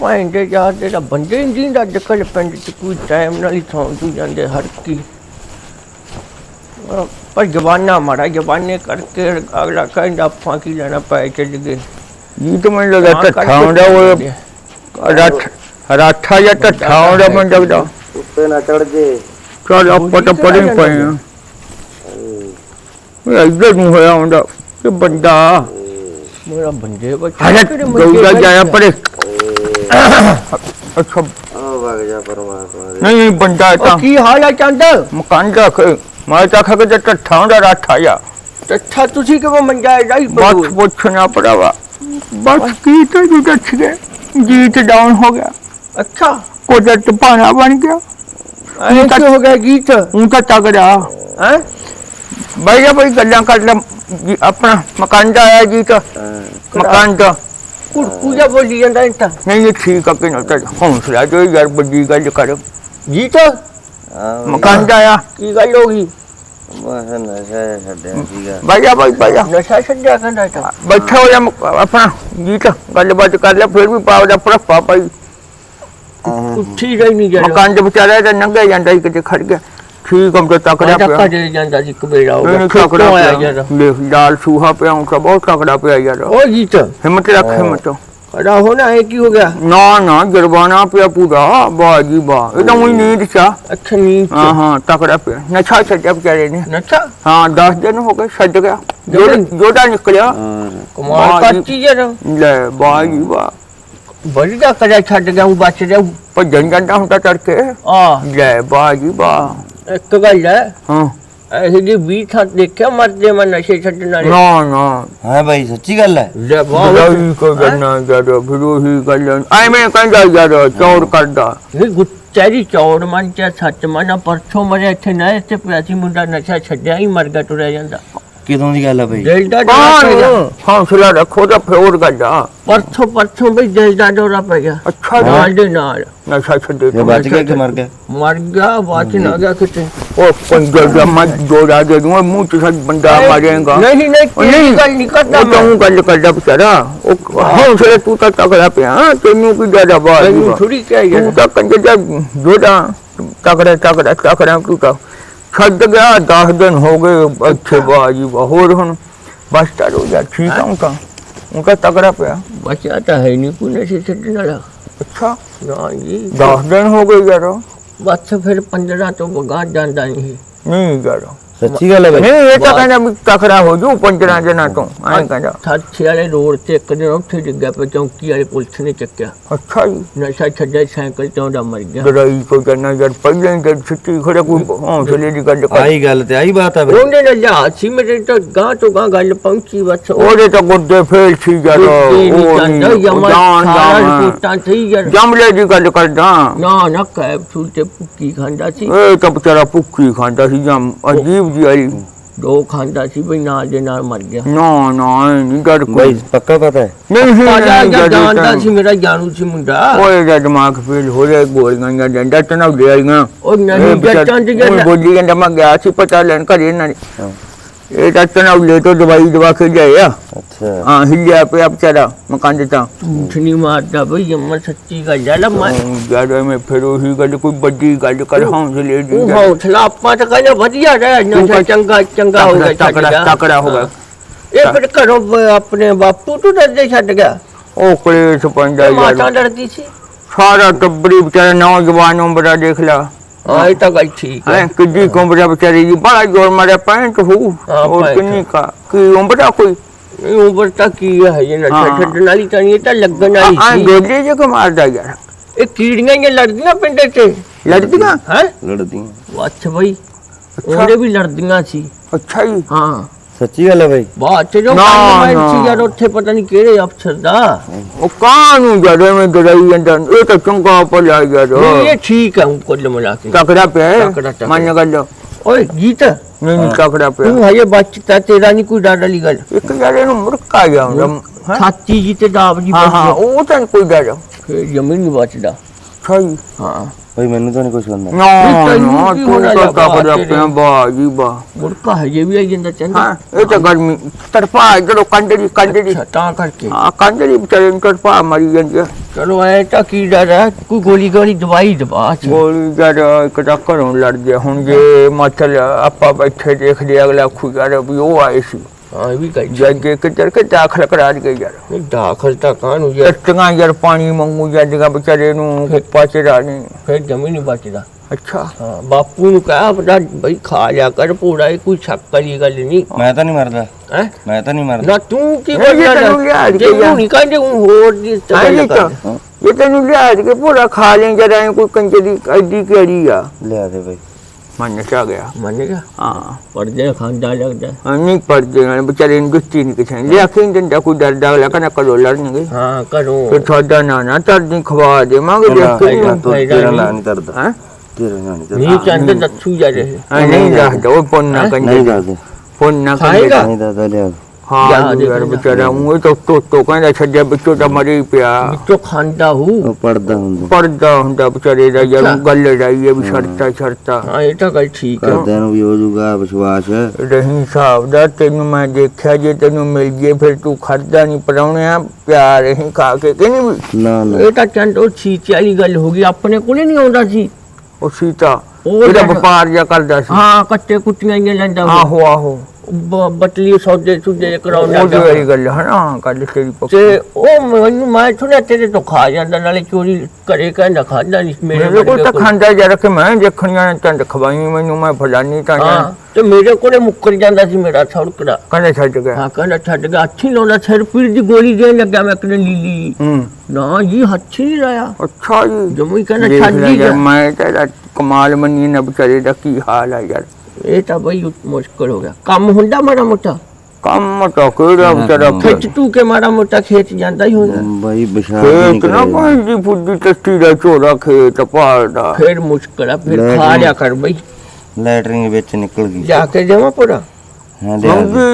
ਭਾਈ ਦੇ ਯਾਰ ਦੇ ਤਾਂ ਬੰਦੇ ਨਹੀਂ ਜਿੰਦਾ ਜਕਲ ਪਿੰਡ ਚ ਕੋਈ ਟਾਈਮ ਨਾਲ ਹੀ ਥਾਂ ਤੂੰ ਜਾਂਦੇ ਹਰ ਕੀ ਪਰ ਜਵਾਨਾ ਮਾੜਾ ਜਵਾਨੇ ਕਰਕੇ ਅਗਲਾ ਕਹਿੰਦਾ ਆਪਾਂ ਕੀ ਲੈਣਾ ਪੈ ਚੱਲ ਗਏ ਜੀ ਤਾਂ ਮੈਨੂੰ ਲੱਗਾ ਟੱਠਾ ਹੁੰਦਾ ਉਹ ਰੱਠ ਰੱਠਾ ਜਾਂ ਟੱਠਾ ਹੁੰਦਾ ਮੈਨੂੰ ਲੱਗਦਾ ਉੱਤੇ ਨਾ ਚੜ ਜੇ ਚਲ ਆਪਾਂ ਤਾਂ ਪੜੇ ਪਏ ਆ ਇੱਧਰ ਨੂੰ ਹੋਇਆ ਹੁੰਦਾ। ਇਹ ਬੰਦਾ ਮੇਰਾ ਬੰਦੇ ਬੱਚਾ ਅਰੇ ਗਊ ਦਾ ਜਾਇਆ ਪਰੇ। ਅੱਛਾ। ਉਹ ਵਗ ਜਾ ਪਰਮਾਤਮਾ ਦੇ ਨਹੀਂ ਨਹੀਂ ਬੰਦਾ ਤਾਂ ਕੀ ਹਾਲ ਹੈ ਚੰਦ? ਮਕਾਨ ਦਾ ਖ ਮੈਂ ਤਾਂ ਖਾ ਕੇ ਟੱਠਾ ਹੁੰਦਾ ਰਾਠਾ ਅੱਛਾ ਤੁਸੀਂ ਕਿਵੇਂ ਮੰਜਾਏ ਜਾਈ ਬਸ ਪੁੱਛਣਾ ਪੜਾਵਾ ਬਸ ਕੀ ਤੇ ਜੀ ਦੱਸ ਗਏ ਜੀਤ ਡਾਊਨ ਹੋ ਗਿਆ। ਅੱਛਾ। ਕੁਦਰਤ ਪਾਣਾ ਬਣ ਗਿਆ। ਕੀ ਹੋ ਗਿਆ ਗੀਤ? ਉਹ ਤਾਂ ਤਗੜਾ। ਹੈ? ਬਈ ਜਾ ਬਈ ਗੱਲਾਂ ਕਰ ਲੈ ਜੀ, ਆਪਣਾ ਮਕਾਨ ਦਾ ਆਇਆ ਜੀ ਤਾਂ ਮਕਾਨ ਦਾ। ਕੁੜਕੂ ਜਾ ਬੋਲੀ ਜਾਂਦਾ ਇੰਤਾ ਨਹੀਂ ਇਹ ਠੀਕ ਆ ਕਿ ਨਾ ਤਾਂ ਹੌਸਲਾ ਜੋ ਯਾਰ ਵੱਡੀ ਗੱਲ ਕਰ। ਗੀਤ ਹਾਂ ਮਕਾਨ ਦਾ ਆਇਆ। ਕੀ ਗੱਲ ਹੋ ਗਈ? ਬਸ ਨਸ਼ਾ ਜਿਹਾ ਛੱਡਿਆ ਸੀਗਾ। ਬਈ ਜਾ ਬਈ ਬਈ ਜਾ ਨਸ਼ਾ ਛੱਡਿਆ ਕਹਿੰਦਾ ਤਾ। ਬੈਠਾ ਹੋ ਜਾ ਆਪਣਾ ਜੀ ਤਾਂ ਗੱਲਬਾਤ ਕਰ ਲੈ ਫਿਰ ਵੀ ਪਾਉ ਦਾ ਪ੍ਰਫਾ ਪਈ ਉੱਠੀ ਰਹੀ ਨਹੀਂ ਗਿਆ ਮਕਾਨ ਦੇ ਵਿਚਾਰੇ ਤਾਂ ਨੰਗਾ ਜਾਂਦਾ ਸੀ ਕਿਤੇ ਖੜ ਗਿਆ। ਠੀਕ ਹਮ ਤਾਂ ਤਕੜਾ ਕਹਿੰਦਾ ਪਿਆ। ਕਦੇ ਜਾਂਦਾ ਸੀ ਕਬੇੜਾ ਹੋ ਨਹੀਂ ਗਿਆ ਨਹੀਂ ਤਕੜਾ ਆਇਆ ਪਿਆ। ਯਾਰ? ਦੇਖ ਲਾਲ ਸੂਹਾ ਪਿਆ ਉਹ ਬਹੁਤ ਤਕੜਾ ਪਿਆ ਯਾਰ। ਉਹ ਗੀਤ ਹਿੰਮਤ ਰੱਖ ਹਿੰਮਤ। ਖੜਾ ਹੋਣਾ ਹੈ ਕੀ ਹੋ ਗਿਆ? ਨਾ ਨਾ ਜਰਬਾਨਾ ਪਿਆ ਪੂਰਾ। ਵਾਹ ਜੀ ਵਾਹ ਇਹ ਤਾਂ ਉਹੀ ਨੀਂਦ ਚਾ ਅੱਛਾ ਨੀਂਦ ਹਾਂ ਹਾਂ ਤਕੜਾ ਪਿਆ। ਨਸ਼ਾ ਛੱਡਿਆ ਵਿਚਾਰੇ ਨੇ। ਨਸ਼ਾ? ਹਾਂ 10 ਦਿਨ ਹੋ ਗਏ ਛੱਡ ਗਿਆ। ਜੋੜਾ ਜੋੜਾ ਨਿਕਲਿਆ। ਹੋਰ ਕਮਾਲ ਵਾਹ ਜੀ। ਕਰਤੀ ਯਾਰ। ਲੈ ਵਾਹ ਜੀ ਵਾਹ। ਬੜੀ ਦਾ ਕਰਿਆ ਛੱਡ ਗਿਆ ਉਹ ਬਚ ਰਿਹਾ। ਭੱਜਣ ਜਾਂਦਾ ਹੁੰਦਾ ਤੜਕੇ। ਆ। ਲੈ ਵਾਹ ਜੀ ਵਾਹ। ਇੱਕ ਗੱਲ ਹੈ ਹਾਂ। ਇਹ ਜੀ 20 ਥਾਂ ਦੇਖਿਆ ਮਰਦੇ ਮੈਂ ਨਸ਼ੇ ਛੱਡਣ ਵਾਲੇ। ਨਾ ਨਾ। ਹਾਂ ਭਾਈ ਸੱਚੀ ਗੱਲ ਹੈ। ਲੈ ਬੜਾਈ ਕੋ ਕਰਨਾ ਜਦ ਫਿਰ ਉਹੀ ਗੱਲ ਐਵੇਂ ਕਹਿੰਦਾ ਯਾਰ ਚੌੜ ਕਰਦਾ। ਇਹ ਗੁੱਚੈਰੀ ਚੌੜ ਮਨ ਚ ਸੱਚ ਮਨ ਪਰਸੋਂ ਮਰਿਆ ਇੱਥੇ ਨਾ ਇੱਥੇ ਪਿਆ ਸੀ ਮੁੰਡਾ ਨਸ਼ਾ ਛੱਡਿਆ ਹੀ ਮਰ ਗਿਆ ਤੁਰਿਆ ਜਾਂਦਾ। ਕਿਦੋਂ ਦੀ ਗੱਲ ਹੈ ਭਾਈ ਦਿਲ ਦਾ ਦੌਰਾ ਪੈ ਗਿਆ। ਕਾਹਨੂੰ ਹੌਸਲਾ ਰੱਖੋ ਤਾਂ ਫੇਰ ਕਰਦਾ ਪਰਸੋਂ ਪਰਸੋਂ ਵੀ ਦਿਲ ਦਾ ਦੌਰਾ ਪੈ ਗਿਆ। ਅੱਛਾ ਜੀ। ਨਾਲ ਦੇ ਨਾਲ। ਨਸ਼ਾ ਛੱਡੇ ਇਹ ਬਚ ਗਿਆ ਕਿ ਮਰ ਗਿਆ? ਮਰ ਗਿਆ ਬਾਤ ਨਾ ਗਿਆ ਕਿਤੇ। ਉਹ ਪੰਜਰ ਦਾ ਮੈਂ ਜੋੜਾ ਦੇ ਦੂੰਗਾ ਮੂੰਹ ਚ ਸੱਚ ਬੰਦਾ ਮਾਰੇਗਾ। ਨਹੀਂ ਨਹੀਂ ਉਹ ਤੇਰੀ ਗੱਲ ਨਹੀਂ ਕਰਦਾ ਉਹ ਤਾਂ ਮੈਂ? ਊਂ ਗੱਲ ਕਰਦਾ ਵਿਚਾਰਾ। ਉਹ ਹੌਸਲੇ ਤੂੰ ਤਾਂ ਤਕੜਾ ਪਿਆ ਤੈਨੂੰ ਕੀ ਜ਼ਿਆਦਾ ਬਾਤ ਤੈਨੂੰ ਥੋੜੀ ਕਿਹਾ ਤੂੰ ਯਾਰ ਤਾਂ ਕੰਜਰ ਦਾ ਜੋੜਾ ਤਕੜਾ ਤਕੜਾ ਤਕੜਾ ਤੂੰ ਤਾਂ ਛੱਡ ਗਿਆ 10 ਦਿਨ ਹੋ ਗਏ ਅੱਛੇ। ਬਾਜੀ ਹੋਰ ਹੁਣ ਬਸ ਤਾਰੋ ਯਾਰ ਠੀਕ ਆ ਊਂ ਤਾਂ। ਉਹ ਤਾਂ ਤਕੜਾ ਪਿਆ। ਬਚਿਆ ਤਾਂ ਹੈ ਨਹੀਂ ਕੋਈ ਨਸ਼ੇ ਛੱਡਣ ਵਾਲਾ। ਅੱਛਾ। ਨਾ ਜੀ। 10 ਦਿਨ ਹੋ ਗਏ ਯਾਰ। ਬਸ ਫਿਰ 15 ਤੋਂ ਬਗਾ ਜਾਂਦਾ ਨਹੀਂ ਨਹੀਂ ਯਾਰ। ਸੱਚੀ ਗੱਲ ਹੈ ਭਾਈ ਨਹੀਂ ਇਹ ਤਾਂ ਕਹਿੰਦਾ ਵੀ ਤਕੜਾ ਹੋ ਜੂ ਪੰਜਰਾਂ ਦਿਨਾਂ ਤੋਂ ਐਂ ਕਹਿੰਦਾ ਥਾਛੇ ਵਾਲੇ ਰੋਡ ਤੇ ਇੱਕ ਦਿਨ ਉੱਥੇ ਡਿੱਗਾ ਪਿਆ ਚੌਂਕੀ ਵਾਲੇ ਪੁਲਿਸ ਨੇ ਚੱਕਿਆ ਅੱਛਾ ਜੀ ਨਸ਼ਾ ਛੱਡਿਆ ਸਾਈਕਲ ਤੋਂ ਦਾ ਮਰ ਗਿਆ ਲੜਾਈ ਕੋਈ ਕਰਨਾ ਯਾਰ ਪਹਿਲਾਂ ਹੀ ਜਦ ਛੁੱਟੀ ਖੜਾ ਕੋਈ ਹੌਸਲੇ ਦੀ ਗੱਲ ਕਰ ਆਹੀ ਗੱਲ ਤੇ ਆਹੀ ਬਾਤ ਹੈ ਭਾਈ ਉਹਨੇ ਨਾ ਲਿਆ ਸੀ ਮੇਰੇ ਤਾਂ ਗਾਂ ਤੋਂ ਗਾਂ ਗੱਲ ਪਹੁੰਚੀ ਬਸ ਉਹ ਉਹਦੇ ਤਾਂ ਗੁੱਡੇ ਫੇਲ ਸੀ ਯਾਰ ਨਹੀਂ ਉਹ ਜਾਂਦਾ ਨਹੀਂ ਯਮਾ ਜਾਣ ਸਾਰਾ ਜਾਣ ਰਿਪੋਰਟਾਂ ਸਹੀ ਯਾਰ ਜਮਲੇ ਦੀ ਗੱਲ ਕਰਦਾ ਨਾ ਨਾ ਕੈਪਸੂਲ ਤੇ ਭੁੱਕੀ ਖਾਂਦਾ ਸੀ ਇਹ ਤਾਂ ਵਿਚਾਰਾ ਭੁੱਖੀ ਖਾਂਦਾ ਸੀ ਜਮ ਅਜੀਬ ਜੀ ਆਈ। ਦੋ ਖਾਂਦਾ ਸੀ ਬਈ ਨਾਲ ਦੇ ਨਾਲ ਮਰ ਗਿਆ। ਨਾ ਨਾ ਨਹੀਂ ਭਾਈ ਕੋਈ। ਪੱਕਾ ਪਤਾ ਹੈ? ਨਹੀਂ ਨਹੀਂ ਜਾਣਦਾ ਸੀ ਮੇਰਾ ਜਾਣੂ ਸੀ ਮੁੰਡਾ। ਓਏ ਦਾ ਦਿਮਾਗ ਫੇਲ ਹੋ ਰਿਹਾ ਗੋਲੀਆਂ ਜਾਂ ਡੰਡਾ ਤਨਾ ਦੇ ਆਈਆਂ। ਉਹ ਨਹੀਂ ਜੱਟਾਂ ਦੀ ਗੱਲ ਬੋਲੀ ਕਹਿੰਦਾ ਮੈਂ ਗਿਆ ਸੀ ਪਤਾ ਲੈਣ ਘਰੇ ਇਹਨਾਂ ਨੇ। ਹਾਂ। ਇਹ ਤਾਂ ਤਨਾ ਲੈ ਤੋਂ ਦਵਾਈ ਦਵਾ ਕੇ ਜਾਇਆ ਅੱਛਾ। ਹਾਂ ਹਿੱਲਿਆ ਪਿਆ ਵਿਚਾਰਾ ਮਕਾਨ ਦੇ ਤਾਂ। ਝੂਠ ਨਹੀਂ ਮਾਰਦਾ ਬਈ ਜੰਮਾ ਸੱਚੀ ਗੱਲ ਹੈ ਮੈਂ ਜ਼ਿਆਦਾ ਮੈਂ ਫਿਰ ਉਹੀ ਗੱਲ ਕੋਈ ਵੱਡੀ ਗੱਲ ਕਰ ਹੌਸਲੇ ਦੀ ਉਹ ਹੌਸਲਾ ਆਪਾਂ ਤਾਂ ਕਹਿੰਦੇ ਵਧੀਆ ਰਹਿ ਨਾ ਚੰਗਾ ਚੰਗਾ ਹੋ ਗਿਆ ਤਕੜਾ ਤਕੜਾ ਹੋ ਗਿਆ। ਇਹ ਫਿਰ ਘਰੋਂ ਆਪਣੇ ਬਾਪੂ ਤੋਂ ਡਰਦੇ ਛੱਡ ਗਿਆ। ਉਹ ਕਲੇਸ਼ ਪੰਦਾ ਤੇ ਮਾਤਾ ਯਾਰ ਡਰਦੀ ਸੀ? ਸਾਰਾ ਟੱਬਰੀ ਵਿਚਾਰਾ ਨੌਜਵਾਨ ਉਮਰਾ ਦੇਖ ਲਾ। ਹਾਂ। ਇਹ ਤਾਂ ਗੱਲ ਠੀਕ ਹੈ। ਹੈ ਕਿੱਡੀ ਕੁੰਬਰਾ ਵਿਚਾਰੀ ਦੀ ਬੜਾ ਜੋਰ ਮਾਰਿਆ ਪੈਂਟ ਹੋ ਹਾਂ, ਪੈਂਟ। ਕਿੰਨੀ ਕਾ ਕੀ ਉਮਰਾ ਕੋਈ? ਇਹ ਉਮਰ ਤਾਂ ਕੀ ਹੈ ਇਹ ਨਸ਼ਾ ਹਾਂ। ਛੱਡਣ ਵਾਲੀ ਤਾਂ ਨਹੀਂ ਇਹ ਤਾਂ ਲੱਗਣ ਆਂ ਵਾਲੀ ਸੀ। ਗੋਲੀ ਜੇ ਕੋ ਮਾਰਦਾ ਯਾਰ। ਇਹ ਕੀੜੀਆਂ ਇਹ ਲੜਦੀਆਂ ਪਿੰਡ 'ਚ ਲੜਦੀਆਂ? ਹੈ? ਲੜਦੀਆਂ। ਅੱਛ ਬਈ ਉਹਦੇ ਵੀ ਲੜਦੀਆਂ ਸੀ। ਅੱਛਾ ਜੀ। ਹਾਂ। ਸੱਚੀ ਗੱਲ ਹੈ ਭਾਈ ਬਾਅਦ ਚ ਜੋ ਨਾ, ਕੰਮ ਨਾ। ਸੀ ਯਾਰ ਉੱਥੇ ਪਤਾ ਨਹੀਂ ਕਿਹੜੇ ਅਫਸਰ ਦਾ। ਉਹ ਕਾਹਨੂੰ ਜਦੇ ਮੈਂ ਦਰਾਈ ਜਾਂਦਾ ਇਹ ਤਾਂ ਚੰਗਾ ਪਲਿਆ ਯਾਰ ਨਹੀਂ ਇਹ ਠੀਕ ਹੈ ਕੁੱਲ ਮਿਲਾ ਕੇ। ਤਕੜਾ ਪਿਆ ਤਕੜਾ। ਮੰਨ ਗੱਲ। ਓਏ ਗੀਤ। ਨਹੀਂ ਨਹੀਂ ਤਕੜਾ ਪਿਆ। ਤੂੰ ਹਜੇ ਬਚਤਾ ਤੇਰਾ ਨਹੀਂ ਕੋਈ ਡਰ ਵਾਲੀ ਗੱਲ। ਇੱਕ ਯਾਰ ਇਹਨੂੰ ਮੁਰਕਾ ਜਾਂਦਾ ਹਾਂ। ਛਾਤੀ ਜੀ ਤੇ ਦਾਬ ਜੀ ਹਾਂ ਹਾਂ ਬਚ ਉਹ ਤਾਂ ਕੋਈ ਡਰ। ਫਿਰ ਜ਼ਮੀਨ ਨਹੀਂ ਬਚਦਾ। ਸਹੀ। ਹਾਂ। ਭਾਈ ਮੈਨੂੰ ਤਾਂ ਨਹੀਂ ਕੁਝ ਹੁੰਦਾ ਨਾ ਨਾ ਤੂੰ ਤਾਂ ਲੱਗਾ ਤਕੜਾ ਤੇਰੇ? ਪਿਆ ਬਾ ਜੀ ਬਾ। ਮੁੜਕਾ ਹਜੇ ਵੀ ਆਈ ਜਾਂਦਾ ਚੰਗਾ। ਹਾਂ ਇਹ ਤਾਂ ਗਰਮੀ ਤਰਪਾ ਇਧਰੋਂ ਕੰਡੜੀ ਕੰਡੜੀ। ਅੱਛਾ, ਤਾਂ ਕਰਕੇ। ਹਾਂ ਕੰਡੜੀ ਵਿਚਾਰੇ ਨੂੰ ਤਰਪਾ ਮਰੀ ਜਾਂਦੀ ਚਲੋ ਐ ਤਾਂ ਕੀ ਡਰ ਹੈ ਕੋਈ ਗੋਲੀ ਗੋਲੀ ਦਵਾਈ ਦਵਾ ਚ। ਗੋਲੀ ਜਦ ਇੱਕ ਤਾਂ ਘਰੋਂ ਲੜਦੇ ਹੁਣ ਜੇ ਮਤਲ ਆਪਾਂ ਬੈਠੇ ਦੇਖਦੇ ਅਗਲਾ ਖੂ ਯਾਰ ਵੀ ਉਹ ਆਏ ਸੀ। ਹਾਂ ਇਹ ਵੀ ਜਦ ਜੇ ਕਿੱਧਰ ਕੇ ਦਾਖਲ ਕਰਾ ਦੇ ਯਾਰ। ਨਹੀਂ ਦਾਖਲ ਤਾਂ ਕਾਹਨੂੰ ਯਾਰ? ਟੱਟੀਆਂ ਯਾਰ ਪਾਣੀ ਮੰਗੂ ਜਾਂਦੀਆਂ ਵਿਚਾਰੇ ਨੂੰ ਕੁੱਪਾ ਚ ਰਾਣੀ ਫਿਰ ਜ਼ਮੀਨ ਨਹੀਂ ਬਚਦਾ। ਅੱਛਾ। ਹਾਂ ਬਾਪੂ ਨੂੰ ਕਹਾ ਆਪਣਾ ਬਈ ਖਾ ਲਿਆ ਕਰ ਪੂਰਾ ਇਹ ਕੋਈ ਸ਼ੱਕ ਵਾਲੀ ਗੱਲ ਨਹੀਂ। ਮੈਂ ਤਾਂ ਨਹੀਂ ਮਰਦਾ। ਹੈ? ਮੈਂ ਤਾਂ ਨਹੀਂ ਮਰਦਾ। ਨਾ ਤੂੰ ਕੀ ਇਹ ਜੀ ਬੋਲਣਾ ਤੈਨੂੰ ਲਿਆ ਕੇ ਤੈਨੂੰ ਯਾਰ। ਨਹੀਂ ਕਹਿੰਦੇ ਉਹ ਹੋਰ ਦੀ ਹਾਂ ਗੱਲ ਜੀ ਕਰ। ਤਾਂ ਮਨ ਚਾ ਗਿਆ। ਮੰਨ ਗਿਆ? ਹਾਂ। ਪਰਦੇ ਖਾਂਦਾ ਲੱਗਦਾ ਹਾਂ, ਨਹੀਂ ਪੜਦੇ ਨਾਲ ਵਿਚਾਰੇ ਨੂੰ ਦੁੱਤੀ ਨਹੀਂ ਕਿਸੇ ਨੇ। ਲਿਆ ਕੇ ਨਹੀਂ ਦਿੰਦਾ ਕੋਈ ਡਰਦਾ ਅਗਲਾ ਕਹਿੰਦਾ ਕਦੋਂ ਲੜਨਗੇ। ਹਾਂ ਕਰੋ ਤੇ ਤੁਹਾਡਾ ਨਾਨਾ ਤਰਦੀ ਖਵਾ ਦੇਵਾਂਗੇ ਨਾ, ਦੇਖ ਕੇ ਤੇਰਾ। ਨਾਂ ਨਹੀਂ ਤਰਦਾ ਹਾਂ? ਤੇਰਾ ਨਾਂ ਨਹੀਂ ਨਹੀਂ ਚੰਦ ਦੱਸੂ ਜਾ ਰਹੇ ਹਾਂ, ਨਹੀਂ ਦੱਸਦਾ ਉਹ ਪੁੰਨ ਨਾ ਹੈਂ? ਨਹੀਂ ਕੰਜੇ ਦੱਸਦੇ। ਪੁੰਨ ਨਾ ਕੰਜੇ। ਖਾਏਗਾ? ਨਹੀਂ ਦੱਸਦਾ ਲਿਆ ਹਾਂ ਯਾਰ ਯਾਰ ਦੇਖਣਾ। ਵਿਚਾਰਾ ਉਹ ਤਾਂ ਟੋਟੋ ਕਹਿੰਦਾ ਛੱਡਿਆ ਵਿੱਚੋਂ ਤਾਂ ਮਰੀ ਪਿਆ। ਵਿੱਚੋਂ ਖਾਂਦਾ ਹੂੰ ਉਹ ਪੜਦਾ ਹੁੰਦਾ। ਪਰਦਾ ਹੁੰਦਾ ਵਿਚਾਰੇ ਦਾ ਯਾਰ ਅੱਛਾ। ਗੱਲ ਰਹੀ ਹੈ ਵੀ ਛੜਤਾ ਛੜਤਾ ਹਾਂ ਇਹ ਤਾਂ ਗੱਲ ਠੀਕ ਹੈ। ਘਰਦਿਆਂ ਨੂੰ ਵੀ ਹੋ ਜਾਊਗਾ ਵਿਸ਼ਵਾਸ। ਰਹੀ ਹਿਸਾਬ ਦਾ ਤੈਨੂੰ ਮੈਂ ਦੇਖਿਆ ਜੇ ਤੈਨੂੰ ਮਿਲ ਜੇ ਫਿਰ ਤੂੰ ਖੜਦਾ ਨਹੀਂ ਪਰਾਉਣਿਆ ਪਿਆਰ ਹੀ ਖਾ ਕੇ ਕਹਿੰਦੀ ਵੀ ਨਾ ਨਾ। ਇਹ ਤਾਂ ਚੰਦ ਉਹ ਚੀਚੇ ਵਾਲੀ ਗੱਲ ਹੋ ਗਈ ਆਪਣੇ ਕੋਲੇ ਨਹੀਂ ਆਉਂਦਾ ਸੀ। ਉਹ ਸੀਤਾ ਉਹ ਜਿਹੜਾ- ਵਪਾਰ ਜਿਹਾ ਕਰਦਾ ਸੀ। ਹਾਂ ਕੱਟੇ ਕੁੱਟੀਆਂ ਹੀ ਲੈਂਦਾ। ਆਹੋ ਆਹੋ। ਬਟਲੀ ਸੌਦੇ ਸੁਦੇ ਕਰਾਉਂਦਾ ਉਹਦੀ ਵਾਲੀ ਗੱਲ ਹੈ ਨਾ ਗੱਲ ਤੇਰੀ ਪੱਕੀ। ਤੇ ਉਹ ਮੈਨੂੰ ਮੈਂ ਸੁਣਿਆ ਤੇਰੇ ਤੋਂ ਖਾ ਜਾਂਦਾ ਨਾਲੇ ਚੋਰੀ ਕਰੇ ਕਹਿੰਦਾ ਖਾਂਦਾ ਨਹੀਂ ਮੇਰੇ ਕੋਲ ਤਾਂ। ਖਾਂਦਾ ਜਰਾ ਕਿ ਮੈਂ ਦੇਖਣੀਆਂ ਚੰਦ ਖਵਾਈ ਮੈਨੂੰ ਮੈਂ ਫਲਾਨੀ ਤਾਂ ਤੇ ਮੇਰੇ ਕੋਲੇ ਮੁੱਕਰ ਜਾਂਦਾ ਸੀ ਮੇਰਾ ਸੜਕੜਾ। ਕਹਿੰਦਾ ਛੱਡ ਗਿਆ। ਹਾਂ ਕਹਿੰਦਾ ਛੱਡ ਗਿਆ ਅੱਛੀ ਲਾਉਣਾ ਸਿਰ ਪੀੜ ਦੀ ਗੋਲੀ ਦੇਣ ਲੱਗਾ ਮੈਂ ਕਿਹਨੇ ਲੀਲੀ ਹੂੰ। ਨਾ ਜੀ ਹੱਥੀ ਨਹੀਂ ਲਾਇਆ। ਅੱਛਾ ਜੀ। ਜਮੂ ਹੀ ਕਹਿੰਦਾ ਛੱਡ ਗਿਆ ਮੈਂ ਤਾਂ ਇਹਦਾ ਕਮਾਲ ਮੰਨੀ ਨਾ ਵਿਚਾਰੇ ਦਾ ਕੀ ਹਾਲ ਆ ਯਾਰ। ਇਹ ਤਾਂ ਬਈ ਮੁਸ਼ਕਲ ਹੋ ਗਿਆ। ਕੰਮ ਹੁੰਦਾ ਮਾੜਾ ਮੋਟਾ? ਕੰਮ ਤਾਂ ਕਿਹੜਾ ਵਿਚਾਰਾ ਖਿੱਚ ਤੂ ਕੇ ਮਾੜਾ ਮੋਟਾ ਖੇਤ ਜਾਂਦਾ ਹੀ ਹੁੰਦਾ ਬਾਈ ਨਹੀਂ ਖੇਤ ਨਾ ਕਰੇ ਕੋਈ ਜੀ ਫੁੱਦੀ ਟੱਟੀ ਦਾ ਝੋਲਾ ਖੇਤ ਪਾਲਦਾ ਫਿਰ ਮੁਸ਼ਕਲ ਆ ਫਿਰ ਖਾ ਜੀ। ਲਿਆ ਕਰ ਬਈ। ਲੈਟਰਿੰਗ ਵਿੱਚ ਨਿਕਲ ਗਈ। ਜਾ ਕੇ ਜਾਵਾਂ ਪੂਰਾ? ਹਾਂ ਦੇ।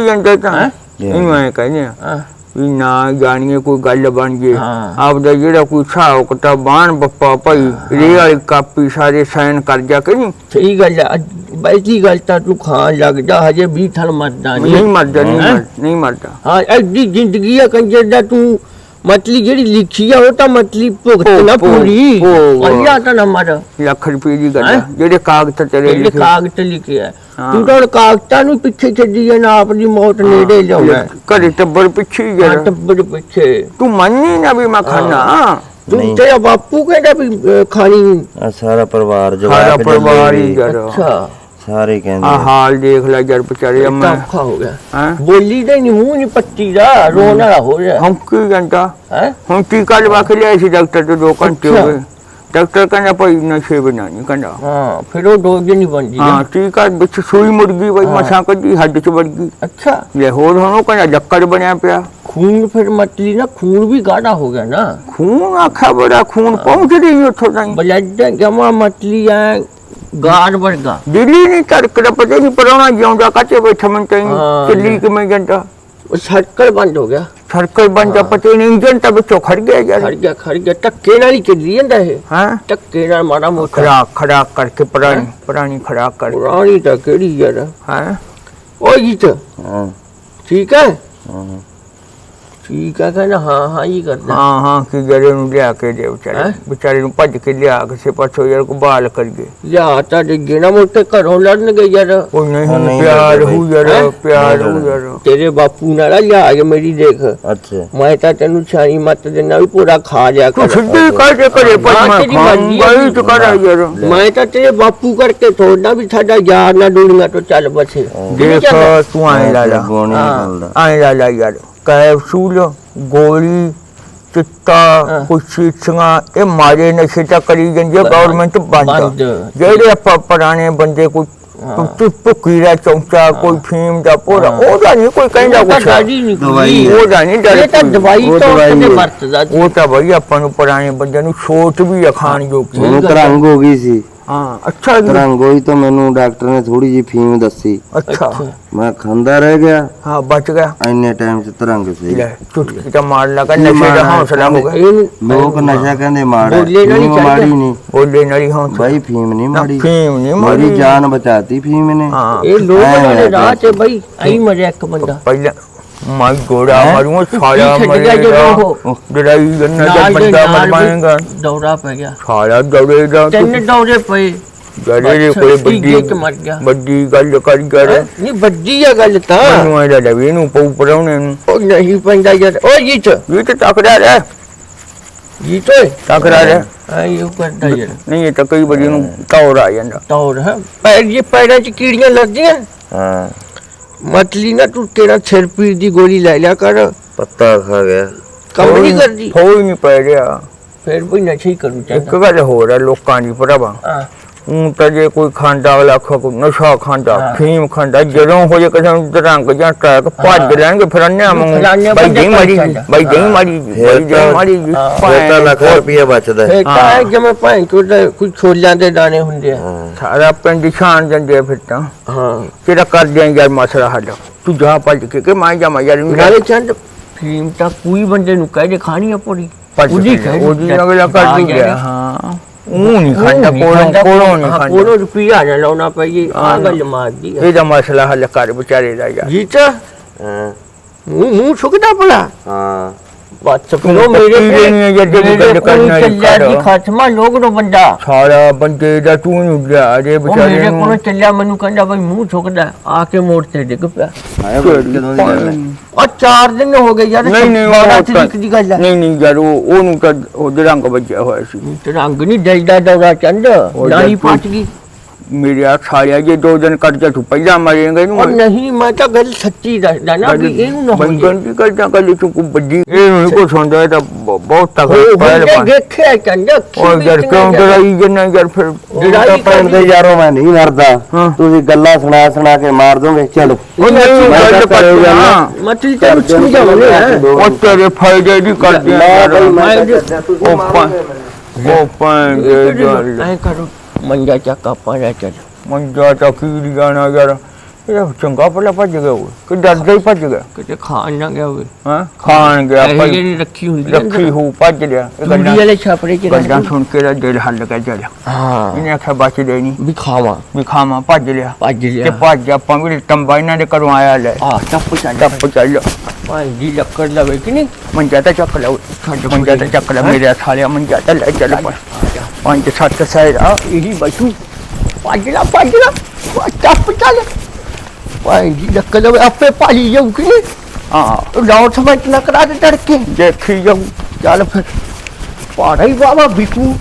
ਜਾਂਦੇ ਤਾਂ। ਹੈਂ? ਇਹ ਮੈਂ ਕਹਿੰਦੇ ਆ ਹਾਂ। ਵੀ ਨਾ ਜਾਣੀਏ ਕੋਈ ਗੱਲ ਬਣ ਜੇ। ਆਪਦਾ ਜਿਹੜਾ ਕੋਈ ਹਿਸਾਬ ਕਿਤਾਬ ਬਾਣ ਬੱਪਾ ਭਾਈ ਰੇ ਵਾਲੀ ਕਾਪੀ ਸਾਰੇ ਸਾਈਨ ਕਰ ਜਾ ਕਿ ਨਹੀਂ ਸਹੀ ਗੱਲ ਆ ਕੀ ਗੱਲ ਤਾਂ ਤੂੰ ਖਾਣ ਲੱਗਦਾ ਹਜੇ ਵੀ ਥਲ ਮਰਦਾ ਨਹੀਂ ਨਹੀਂ ਮਰਦਾ ਨਹੀਂ ਹੈਂ? ਮਰ- ਨਹੀਂ ਮਰਦਾ। ਹਾਂ ਐਡੀ ਜ਼ਿੰਦਗੀ ਆ ਕੰਜਰ ਦਾ ਤੂੰ। ਮਤਲੀ ਜਿਹੜੀ ਲਿਖੀ ਆ ਉਹ ਤਾਂ ਮਤਲੀ ਭੁਗਤ ਨਾ ਪੂਰੀ। ਅੱਲਾ ਤਾਂ ਨਾ ਮਰ। ਲੱਖ ਰੁਪਏ ਦੀ ਗੱਲ। ਹੈਂ? ਜਿਹੜੇ ਕਾਗਜ਼ ਤੇਰੇ ਜਿਹੜੇ ਲਿਖੇ। ਕਾਗਜ਼ ਤੇ ਲਿਖਿਆ ਹਾਂ। ਤੂੰ ਤਾਂ ਹੁਣ ਕਾਗਜ਼ਾਂ ਨੂੰ ਪਿੱਛੇ ਛੱਡੀ ਜਾਣਾ ਆਪਣੀ ਮੌਤ ਨੇੜੇ ਲਿਆਉਣਾ। ਘਰੇ ਟੱਬਰ ਪਿੱਛੇ ਹੀ ਜਰਾ ਟੱਬਰ ਪਿੱਛੇ। ਤੂੰ ਮੰਨੀ ਨਾ ਵੀ ਮੈਂ ਖਾਣਾ ਤੂੰ ਨਹੀਂ। ਤੇਰਾ ਬਾਪੂ ਕਹਿੰਦਾ ਵੀ ਅਹ, ਖਾਣੀ। ਸਾਰਾ ਪਰਿਵਾਰ ਜਵਾਬ ਸਾਰਾ ਪਰਿਵਾਰ ਹੀ ਅੱਛਾ। ਸਾਰੇ ਕਹਿੰਦੇ ਆ। ਹਾਲ ਦੇਖ ਲੈ ਜਰ ਵਿਚਾਰੇ ਮੈਂ ਔਖਾ ਹੋ ਗਿਆ। ਹਾਂ? ਬੋਲੀ ਦਾ ਨਹੀਂ ਮੂੰਹ ਨਹੀਂ ਪੱਟੀ ਦਾ ਰੋਣ ਵਾਲਾ ਹੋ ਰਿਹਾ। ਹਮ ਕੀ ਘੰਟਾ ਹੈ? ਹੁਣ ਟੀਕਾ ਲਵਾ ਕੇ ਲਿਆਏ ਸੀ ਡਾਕਟਰ ਤੋਂ ਦੋ ਘੰਟੇ ਹੋ। ਗਏ। ਡਾਕਟਰ ਕਹਿੰਦਾ ਭਾਈ ਨਸ਼ੇ ਬਿਨਾ ਨਹੀਂ ਕਹਿੰਦਾ। ਹਾਂ ਫਿਰ ਉਹ ਡੋਜ਼ ਨਹੀਂ ਬਣਦੀ ਹਾਂ ਟੀਕਾ ਵਿੱਚ ਸੂਈ ਮੁੜ ਗਈ ਬਈ ਹਾਂ। ਮਸਾਂ ਕੱਢੀ ਹੱਡ ਚ ਵੜ ਗਈ। ਅੱਛਾ। ਲੈ ਹੋਰ ਹੁਣ ਉਹ ਕਹਿੰਦਾ ਲੱਕੜ ਬਣਿਆ ਪਿਆ। ਖੂਨ ਫਿਰ ਮਤਲੀ ਨਾ ਖੂਨ ਵੀ ਗਾੜਾ ਹੋ ਗਿਆ ਨਾ। ਖੂਨ ਆਖਾ ਬੜਾ ਖੂਨ ਪਹੁੰਚ ਰਹੀ ਉੱਥੋਂ ਤਾਈਂ। ਬਲੱਡ ਜਮਾ ਮਤਲੀ ਆ ਗਾੜ ਵਰਗਾ ਦਿੱਲੀ ਨਹੀਂ ਧੜਕਦਾ ਪਤਾ ਨਹੀਂ ਪਰਾਉਣਾ ਜਿਉਂਦਾ ਕੱਚੇ ਬੈਠਾ ਮੈਂ ਤਾਈਂ ਹਾਂ। ਚੱਲੀ ਕਿਵੇਂ ਜਾਂਦਾ? ਉਹ ਸਰਕਲ ਬੰਦ ਹੋ ਗਿਆ। ਸਰਕਲ ਬੰਦਾ ਪਤਾ ਨਹੀਂ ਇੰਜਨ ਤਾਂ ਵਿੱਚੋਂ ਖੜ ਗਿਆ ਖੜ ਯਾਰ ਗਿਆ ਖੜ ਗਿਆ। ਟੱਕੇ ਨਾਲ ਹੀ ਚੱਲੀ ਜਾਂਦਾ ਇਹ। ਹਾਂ। ਟੱਕੇ ਨਾਲ ਮਾੜਾ ਮੋਟਾ। ਖੜਾ ਖੜਾ ਕਰਕੇ ਪੁਰਾਣੀ ਪੁਰਾਣੀ ਖੜਾ ਕਰ ਪੁਰਾਣੀ ਤਾਂ ਕਿਹੜੀ ਯਾਰ। ਹਾਂ? ਉਹ ਜੀ ਤਾਂ ਹਾਂ। ਠੀਕ ਹੈ? ਹਾਂ। ਠੀਕ ਹੈ ਕਹਿੰਦਾ ਹਾਂ ਹਾਂ ਹੀ ਕਰਦਾ। ਹਾਂ ਹਾਂ ਕਿ ਜਰੇ ਨੂੰ ਲਿਆ ਕੇ ਦੇ ਵਿਚਾਰੇ ਹੈਂ? ਵਿਚਾਰੇ ਨੂੰ ਭੱਜ ਕੇ ਲਿਆ ਕਿਸੇ ਪਾਸੋਂ ਯਾਰ ਕੋ ਬਾਲ ਕਰੀਏ ਲਿਆ ਤਾਂ ਡਿੱਗੇ ਨਾ ਮੋਟੇ ਘਰੋਂ ਲੜਨਗੇ ਯਾਰ। ਉਹ ਹਾਂ, ਨਹੀਂ ਨਹੀਂ ਪਿਆਰ ਲੜਦੇ ਹੋ। ਯਾਰ ਹੈਂ? ਪਿਆਰ ਨਹੀਂ ਹੋ ਲੜਦੇ। ਯਾਰ। ਤੇਰੇ ਬਾਪੂ ਨਾਲ ਲਿਆ ਕੇ ਮੇਰੀ ਦੇਖ। ਅੱਛਾ। ਮੈਂ ਤਾਂ ਤੈਨੂੰ ਛਾਈ ਮੱਤ ਦੇਣਾ ਵੀ ਪੂਰਾ ਖਾ ਲਿਆ ਤੂੰ ਕਰ। ਸਿੱਧੇ ਕਹਿ ਕੇ ਘਰੇ ਭੱਜ ਮੈਂ ਤੇਰੀ ਮਰਜ਼ੀ ਆ। ਹੀ ਜੀ। ਯਾਰ। ਮੈਂ ਤਾਂ ਤੇਰੇ ਬਾਪੂ ਕਰਕੇ ਥੋੜਾ ਵੀ ਸਾਡਾ ਯਾਰ ਨਾ ਦੁਨੀਆ ਤੋਂ ਚੱਲ ਬਸੇ। ਦੇਖ ਤੂੰ ਆਏ ਲਾ ਲਾ। ਗੋਣੀ ਹਾਂ। ਨਿਕਲਦਾ ਆਏ ਲਾ ਲਾ ਯਾਰ। ਕੈਪਸੂਲ ਗੋਲੀ ਚਿੱਟਾ। ਕੁਛ ਸੀਟੀਆਂ ਇਹ ਮਾਰੇ ਨਸ਼ੇ ਤਾਂ ਕਰੀ ਜਾਂਦੀ ਗਵਰਨਮੈਂਟ ਬੰਦ। ਜਿਹੜੇ ਆਪਾਂ ਪੁਰਾਣੇ ਬੰਦੇ ਕੋਈ। ਤੂੰ ਭੁੱਕੀ ਦਾ ਚੌਂਚਾ ਕੋਈ ਫੀਮ ਦਾ ਪੂਰਾ। ਉਹਦਾ ਨਹੀਂ ਕੋਈ ਕਹਿੰਦਾ ਉਹ ਤਾਂ ਕੁਛ ਦਵਾਈ। ਉਹਦਾ ਨਹੀਂ ਡਰ ਇਹ ਤਾਂ। ਦਵਾਈ ਉਹ ਤੋਂ ਹੈ। ਵਰਤਦਾ। ਉਹ ਤਾਂ ਬਈ ਆਪਾਂ ਨੂੰ ਪੁਰਾਣੇ ਬੰਦਿਆਂ ਨੂੰ ਛੋਟ ਵੀ ਆ ਖਾਣ ਜੋਗੀ ਉਹਨੂੰ। ਤਰੰਗ ਹੋ ਗਈ ਸੀ ਹਾਂ ਅੱਛਾ ਜੀ। ਤਰੰਗ ਹੋਈ ਤਾਂ ਮੈਨੂੰ ਡਾਕਟਰ ਨੇ ਥੋੜੀ ਜਿਹੀ ਫੀਮ ਦੱਸੀ। ਅੱਛਾ। ਮੈਂ ਖਾਂਦਾ ਰਹਿ ਗਿਆ। ਹਾਂ ਬਚ ਗਿਆ। ਇੰਨੇ ਟਾਈਮ ਚ ਤਰੰਗ ਸੀ। ਲੈ ਚੁਟਕੀ ਤਾਂ ਮਾਰ ਲਗਾ ਨਸ਼ੇ ਦਾ ਹੌਸਲਾ ਹੋ ਗਿਆ। ਲੋਕ ਨਸ਼ਾ ਕਹਿੰਦੇ ਮਾੜਾ ਬੋਲੇ ਨਾ ਨਹੀਂ ਮਾੜੀ। ਨਹੀਂ। ਬੋਲੇ ਹੌਸਲਾ। ਬਾਈ ਫੀਮ ਨਹੀਂ ਨਾ ਮਾੜੀ ਫੀਮ ਨਹੀਂ ਮੇਰੀ ਮਾਰੀ। ਜਾਨ ਬਚਾਤੀ ਫੀਮ ਨੇ। ਹਾਂ। ਇਹ ਲੋਕ ਹੈ ਰਾਹ ਚ ਬਈ ਐਂ ਮਰਿਆ ਇੱਕ ਬੰਦਾ। ਪਹਿਲਾਂ ਮੈਂ ਗੋੜਾ? ਮਰੂੰ ਜਦੋਂ ਮਰੇਗਾ। ਉਹ। ਲੜਾਈ ਜੰਨਾ ਦਾ ਬੰਦਾ ਮਰ ਪਾਏਗਾ ਦੌਰਾ ਪੈ ਗਿਆ। ਸਾਲਾ ਦੌੜੇਗਾ ਤਿੰਨ ਦੌਰੇ ਪਏ। ਜੜੇ ਦੇ ਕੋਈ ਗਿਆ। ਵੱਡੀ ਗੱਲ ਕਰ ਕਰ? ਨਹੀਂ ਵੱਡੀ ਆ ਗੱਲ ਤਾਂ। ਮੈਨੂੰ ਇਹਦਾ ਲਵੇ ਨੂੰ ਪਉ ਪਰਾਉਣੇ ਨੂੰ। ਉਹ ਨਹੀਂ ਪੈਂਦਾ ਯਾਰ। ਉਹ ਜੀ ਚ ਇਹ ਤਾਂ ਤਕੜਾ ਰਹਿ ਜੀ ਤੋਏ ਟਕਰਾ ਜਾ। ਆ ਇਹ ਕਰਦਾ ਯਾਰ। ਨਹੀਂ ਇਹ ਤਾਂ ਕਈ ਵਾਰੀ ਨੂੰ ਤੌਰ ਆ ਜਾਂਦਾ। ਤੌਰ ਹੈ। ਪੈਰ ਜੇ ਪੈਰਾਂ 'ਚ ਕੀੜੀਆਂ ਲੱਗਦੀਆਂ। ਹਾਂ। ਮਤਲੀ ਨਾ ਤੂੰ ਤੇਰਾ ਸਿਰ ਪੀੜ ਦੀ ਗੋਲੀ ਲੈ ਲਿਆ ਕਰ। ਪੱਤਾ ਖਾ ਗਿਆ। ਕੰਮ ਨਹੀਂ ਕਰਦੀ। ਹੋਈ ਨਹੀਂ ਪੈ ਰਿਹਾ ਫਿਰ ਵੀ ਨਸ਼ਾ ਹੀ ਕਰੂ ਇੱਕ ਚਾਹੀਦਾ ਗੱਲ ਹੋਰ ਹੈ ਲੋਕਾਂ ਦੀ ਭਰਾਵਾ। ਹਾਂ। ਉਹ ਤਾਂ ਜੇ ਕੋਈ ਖਾਂਦਾ ਖਾ ਕੋਈ ਨਸ਼ਾ ਖਾਂਦਾ। ਫੀਮ ਖਾਂਦਾ ਜਦੋਂ ਹੋ ਜੇ ਕਿਸੇ ਨੂੰ ਰੰਗ ਜਾਂ ਟੈਕ ਭੱਜ ਲੈਣਗੇ ਫਿਰ ਅੰਨਿਆ ਮੰਗੂ ਬਾਈ ਦਹੀਂ ਮਾਰੀ। ਬਾਈ ਦਹੀਂ ਮਾਰੀ ਜੀ, ਬਾਈ ਤਾਂ- ਮਾਰੀ ਜੀ ਤਾਂ ਲੱਖ ਰੁਪਏ ਬਚਦਾ। ਹੈ। ਹਾਂ। ਇਹ ਜਿਵੇਂ ਭਾਂ ਕੋਈ ਛੋਲਿਆਂ ਦੇ ਦਾਣੇ ਹੁੰਦੇ ਆ। ਸਾਰਾ ਪਿੰਡ ਛਾਣ ਦਿੰਦੇ ਆ ਫਿਰ ਤਾਂ। ਹਾਂ। ਕਿਹੜਾ ਕਰਦੇ ਆ ਯਾਰ ਮਸਲਾ ਹੱਲ ਤੂੰ ਜਾ ਭੱਜ ਕੇ ਕਿ ਮੈਂ ਜਾਵਾਂ ਯਾਰ ਇਹਨੂੰ ਨਾਲੇ ਚੰਦ ਫੀਮ ਤਾਂ ਕੋਈ ਬੰਦੇ ਨੂੰ ਕਹਿ ਦੇ ਖਾਣੀ ਆ ਪੂਰੀ। ਉਹਦੀ ਦੇ। ਉਹਦੀ ਅਗਲਾ ਕਰ ਯਾਰ। ਹਾਂ। ਉਹ ਨਹੀਂ ਖਾਂਦਾ ਕੋਲੋਂ ਕੋਲੋਂ ਨਹੀਂ ਹਾਂ, ਖਾਂਦਾ। ਕੋਲੋਂ ਰੁਪਈਆ ਨਾ ਲਾਉਣਾ ਪਈ ਆ ਹਾਂ। ਗੱਲ ਮਾਰਦੀ ਆ। ਇਹਦਾ ਮਸਲਾ ਹੱਲ ਕਰ ਵਿਚਾਰੇ ਦਾ ਯਾਰ। ਜੀਤ? ਹਾਂ। ਮੂੰਹ ਮੂੰਹ ਸੁਕਦਾ ਪੜਾ ਹਾਂ। ਬਸ ਫਿਰੋ ਮੇਰੇ ਪੀੜੇ ਨਹੀਂ ਹੈ ਜਦ ਵੀ ਮੇਰੇ ਗੱਲ ਕੋਲ ਕਰਨਾ ਚੱਲਿਆ ਕਰ। ਜੀ। ਖਾਤਮਾ ਲੋਕ ਨੂੰ ਬੰਦਾ। ਸਾਰਾ ਬੰਦੇ ਦਾ ਤੂੰ ਨੂੰ ਲਿਆ ਦੇ ਉਹ ਵਿਚਾਰੇ ਮੇਰੇ ਨੂੰ। ਕੋਲ ਚੱਲਿਆ ਮੈਨੂੰ ਕਹਿੰਦਾ ਬਈ ਮੂੰਹ ਸੁਕਦਾ ਆ ਕੇ ਮੋੜ ਤੇ ਡਿੱਗ ਪਿਆ। ਆ ਚਾਰ ਦਿਨ ਹੋ ਗਏ ਯਾਰ ਨਹੀਂ ਨਹੀਂ ਉਹ ਤਰੀਕ ਦੀ ਗੱਲ ਹੈ। ਨਹੀਂ ਨਹੀਂ ਯਾਰ ਉਹ ਉਹਨੂੰ ਤਾਂ ਉਹ ਰੰਗ ਵੱਜਿਆ ਹੋਇਆ ਸੀ। ਤੇ ਰੰਗ ਨਹੀਂ ਡਲਦਾ ਦੌੜਾ ਚੰਦ ਗਈ। ਮੇਰੇ ਆ ਖਾਇਆ ਜੇ ਦੋ ਦਿਨ ਕੱਟ ਜਾ ਤੂੰ ਪਹਿਲਾਂ ਮਰੇਂਗਾ ਉਹ ਇਹਨੂੰ ਨਹੀਂ ਮੈਂ ਤਾਂ ਗੱਲ ਸੱਚੀ ਦੱਸਦਾ ਨਾ ਵੀ ਇਹਨੂੰ ਨਾ ਹੋਈ ਬੰਗਨ ਦੀ ਕਰਦਾ ਕੱਲ ਤੂੰ ਕੋ ਵੱਡੀ ਇਹ ਨਹੀਂ ਕੋ ਸੁਣਦਾ ਇਹ ਤਾਂ ਬ- ਬਹੁਤ ਤਕੜਾ ਉਹ ਪਹਿਲ ਬੰਦੇ ਬਣ ਦੇਖਿਆ ਚੰਦ ਔਰ ਯਾਰ ਕਿਉਂ ਡਰਾਈ ਜਨਾ ਯਾਰ ਫਿਰ ਲੜਾਈ ਭੈਣ ਦੇ ਯਾਰੋ ਮੈਂ ਨਹੀਂ ਮਰਦਾ। ਹਾਂ। ਤੁਸੀਂ ਗੱਲਾਂ ਸੁਣਾ ਸੁਣਾ ਕੇ ਮਾਰ ਦੋਗੇ। ਚਲੋ। ਉਹ ਨਹੀਂ ਮੈਂ ਗੱਲ ਤਾਂ ਘਰੇ ਜਾਣਾ। ਪੱਟਣਾ ਮਤਲਬ ਤੈਨੂੰ ਸਮਝਾਉਣੇ ਉਹ ਤੇਰੇ ਫਾਇਦੇ ਦੀ ਕਰਦੇ ਆ ਮੈਂ ਯਾਰ। ਤਾਂ ਉਹ ਮੈਨੂੰ। ਉਹ ਪੰਗੇ ਗੱਲ ਐ ਕਰੋ। ਮੰਜਾ ਚੱਕ ਆਪਾਂ ਜਾ ਚੱਲ ਮੰਜਾ ਤਾਂ ਕੀ ਗਾਣਾ ਯਾਰ ਇਹ ਚੰਗਾ ਭਲਾ ਭੱਜ ਗਿਆ ਉਹ ਕਿ ਡਰਦਾ ਹੀ ਭੱਜ ਗਿਆ ਕਿਤੇ ਖਾਣ ਨਾ ਗਿਆ ਹੋਵੇ ਹਾਂ ਖਾਣ ਗਿਆ ਇਹ ਭਾਈ ਜਿਹੜੀ ਰੱਖੀ ਹੁੰਦੀ ਹੈ ਰੱਖੀ ਹੋ ਭੱਜ ਇਹ ਗੱਡੀ ਵਾਲੇ ਛਾਪੜੇ ਚ ਰੱਖ ਸੁਣ ਕੇ ਦਾ ਦਿਲ ਹੱਲ ਕੇ ਚੱਲਿਆ ਹਾਂ ਇਹਨੇ ਆਖਿਆ ਬਚ ਦੇ ਨਹੀਂ ਵੀ ਖਾਵਾਂ ਵੀ ਖਾਵਾਂ ਭੱਜ ਲਿਆ ਭੱਜ ਤੇ ਲਿਆ ਭੱਜ ਆਪਾਂ ਵੀ ਟੰਬਾ ਇਹਨਾਂ ਦੇ ਘਰੋਂ ਆਇਆ ਲੈ ਆ ਟੱਪ ਚੱਲ ਟੱਪ ਚੱਲ ਭਾਈ ਦੀ ਲੱਕੜ ਲਵੇ ਕਿ ਨਹੀਂ ਮੰਜਾ ਤਾਂ ਚੱਕ ਲਓ ਛੱਡ ਮੰਜਾ ਤਾਂ ਚੱਕ ਲੈ ਮੇਰੇ ਸਾਲਿਆ ਮੰਜਾ ਤਾਂ ਲੈ ਚੱਲ ਪਾ ਪੰਜ ਸੱਤ ਸਾਇਰਾ ਇਹੀ ਬਚੂ ਭੱਜ ਲਾ ਭੱਜ ਲਾ ਵਾ ਟੱਪ ਚੱਲ। ਭਾਈ ਦੀ ਲੱਕੜ ਲਵੇ ਆਪੇ ਪਾਲੀ ਜਾਊ ਕਿ ਹਾਂ। ਲਾਉ ਸਮਝ ਨਾ ਕਰਾ ਦੇ ਤੜਕੇ। ਦੇਖੀ ਜਾਊ। ਚੱਲ ਫਿਰ। ਪਾੜਾ ਹੀ ਬਾਬਾ ਬਿਕੂ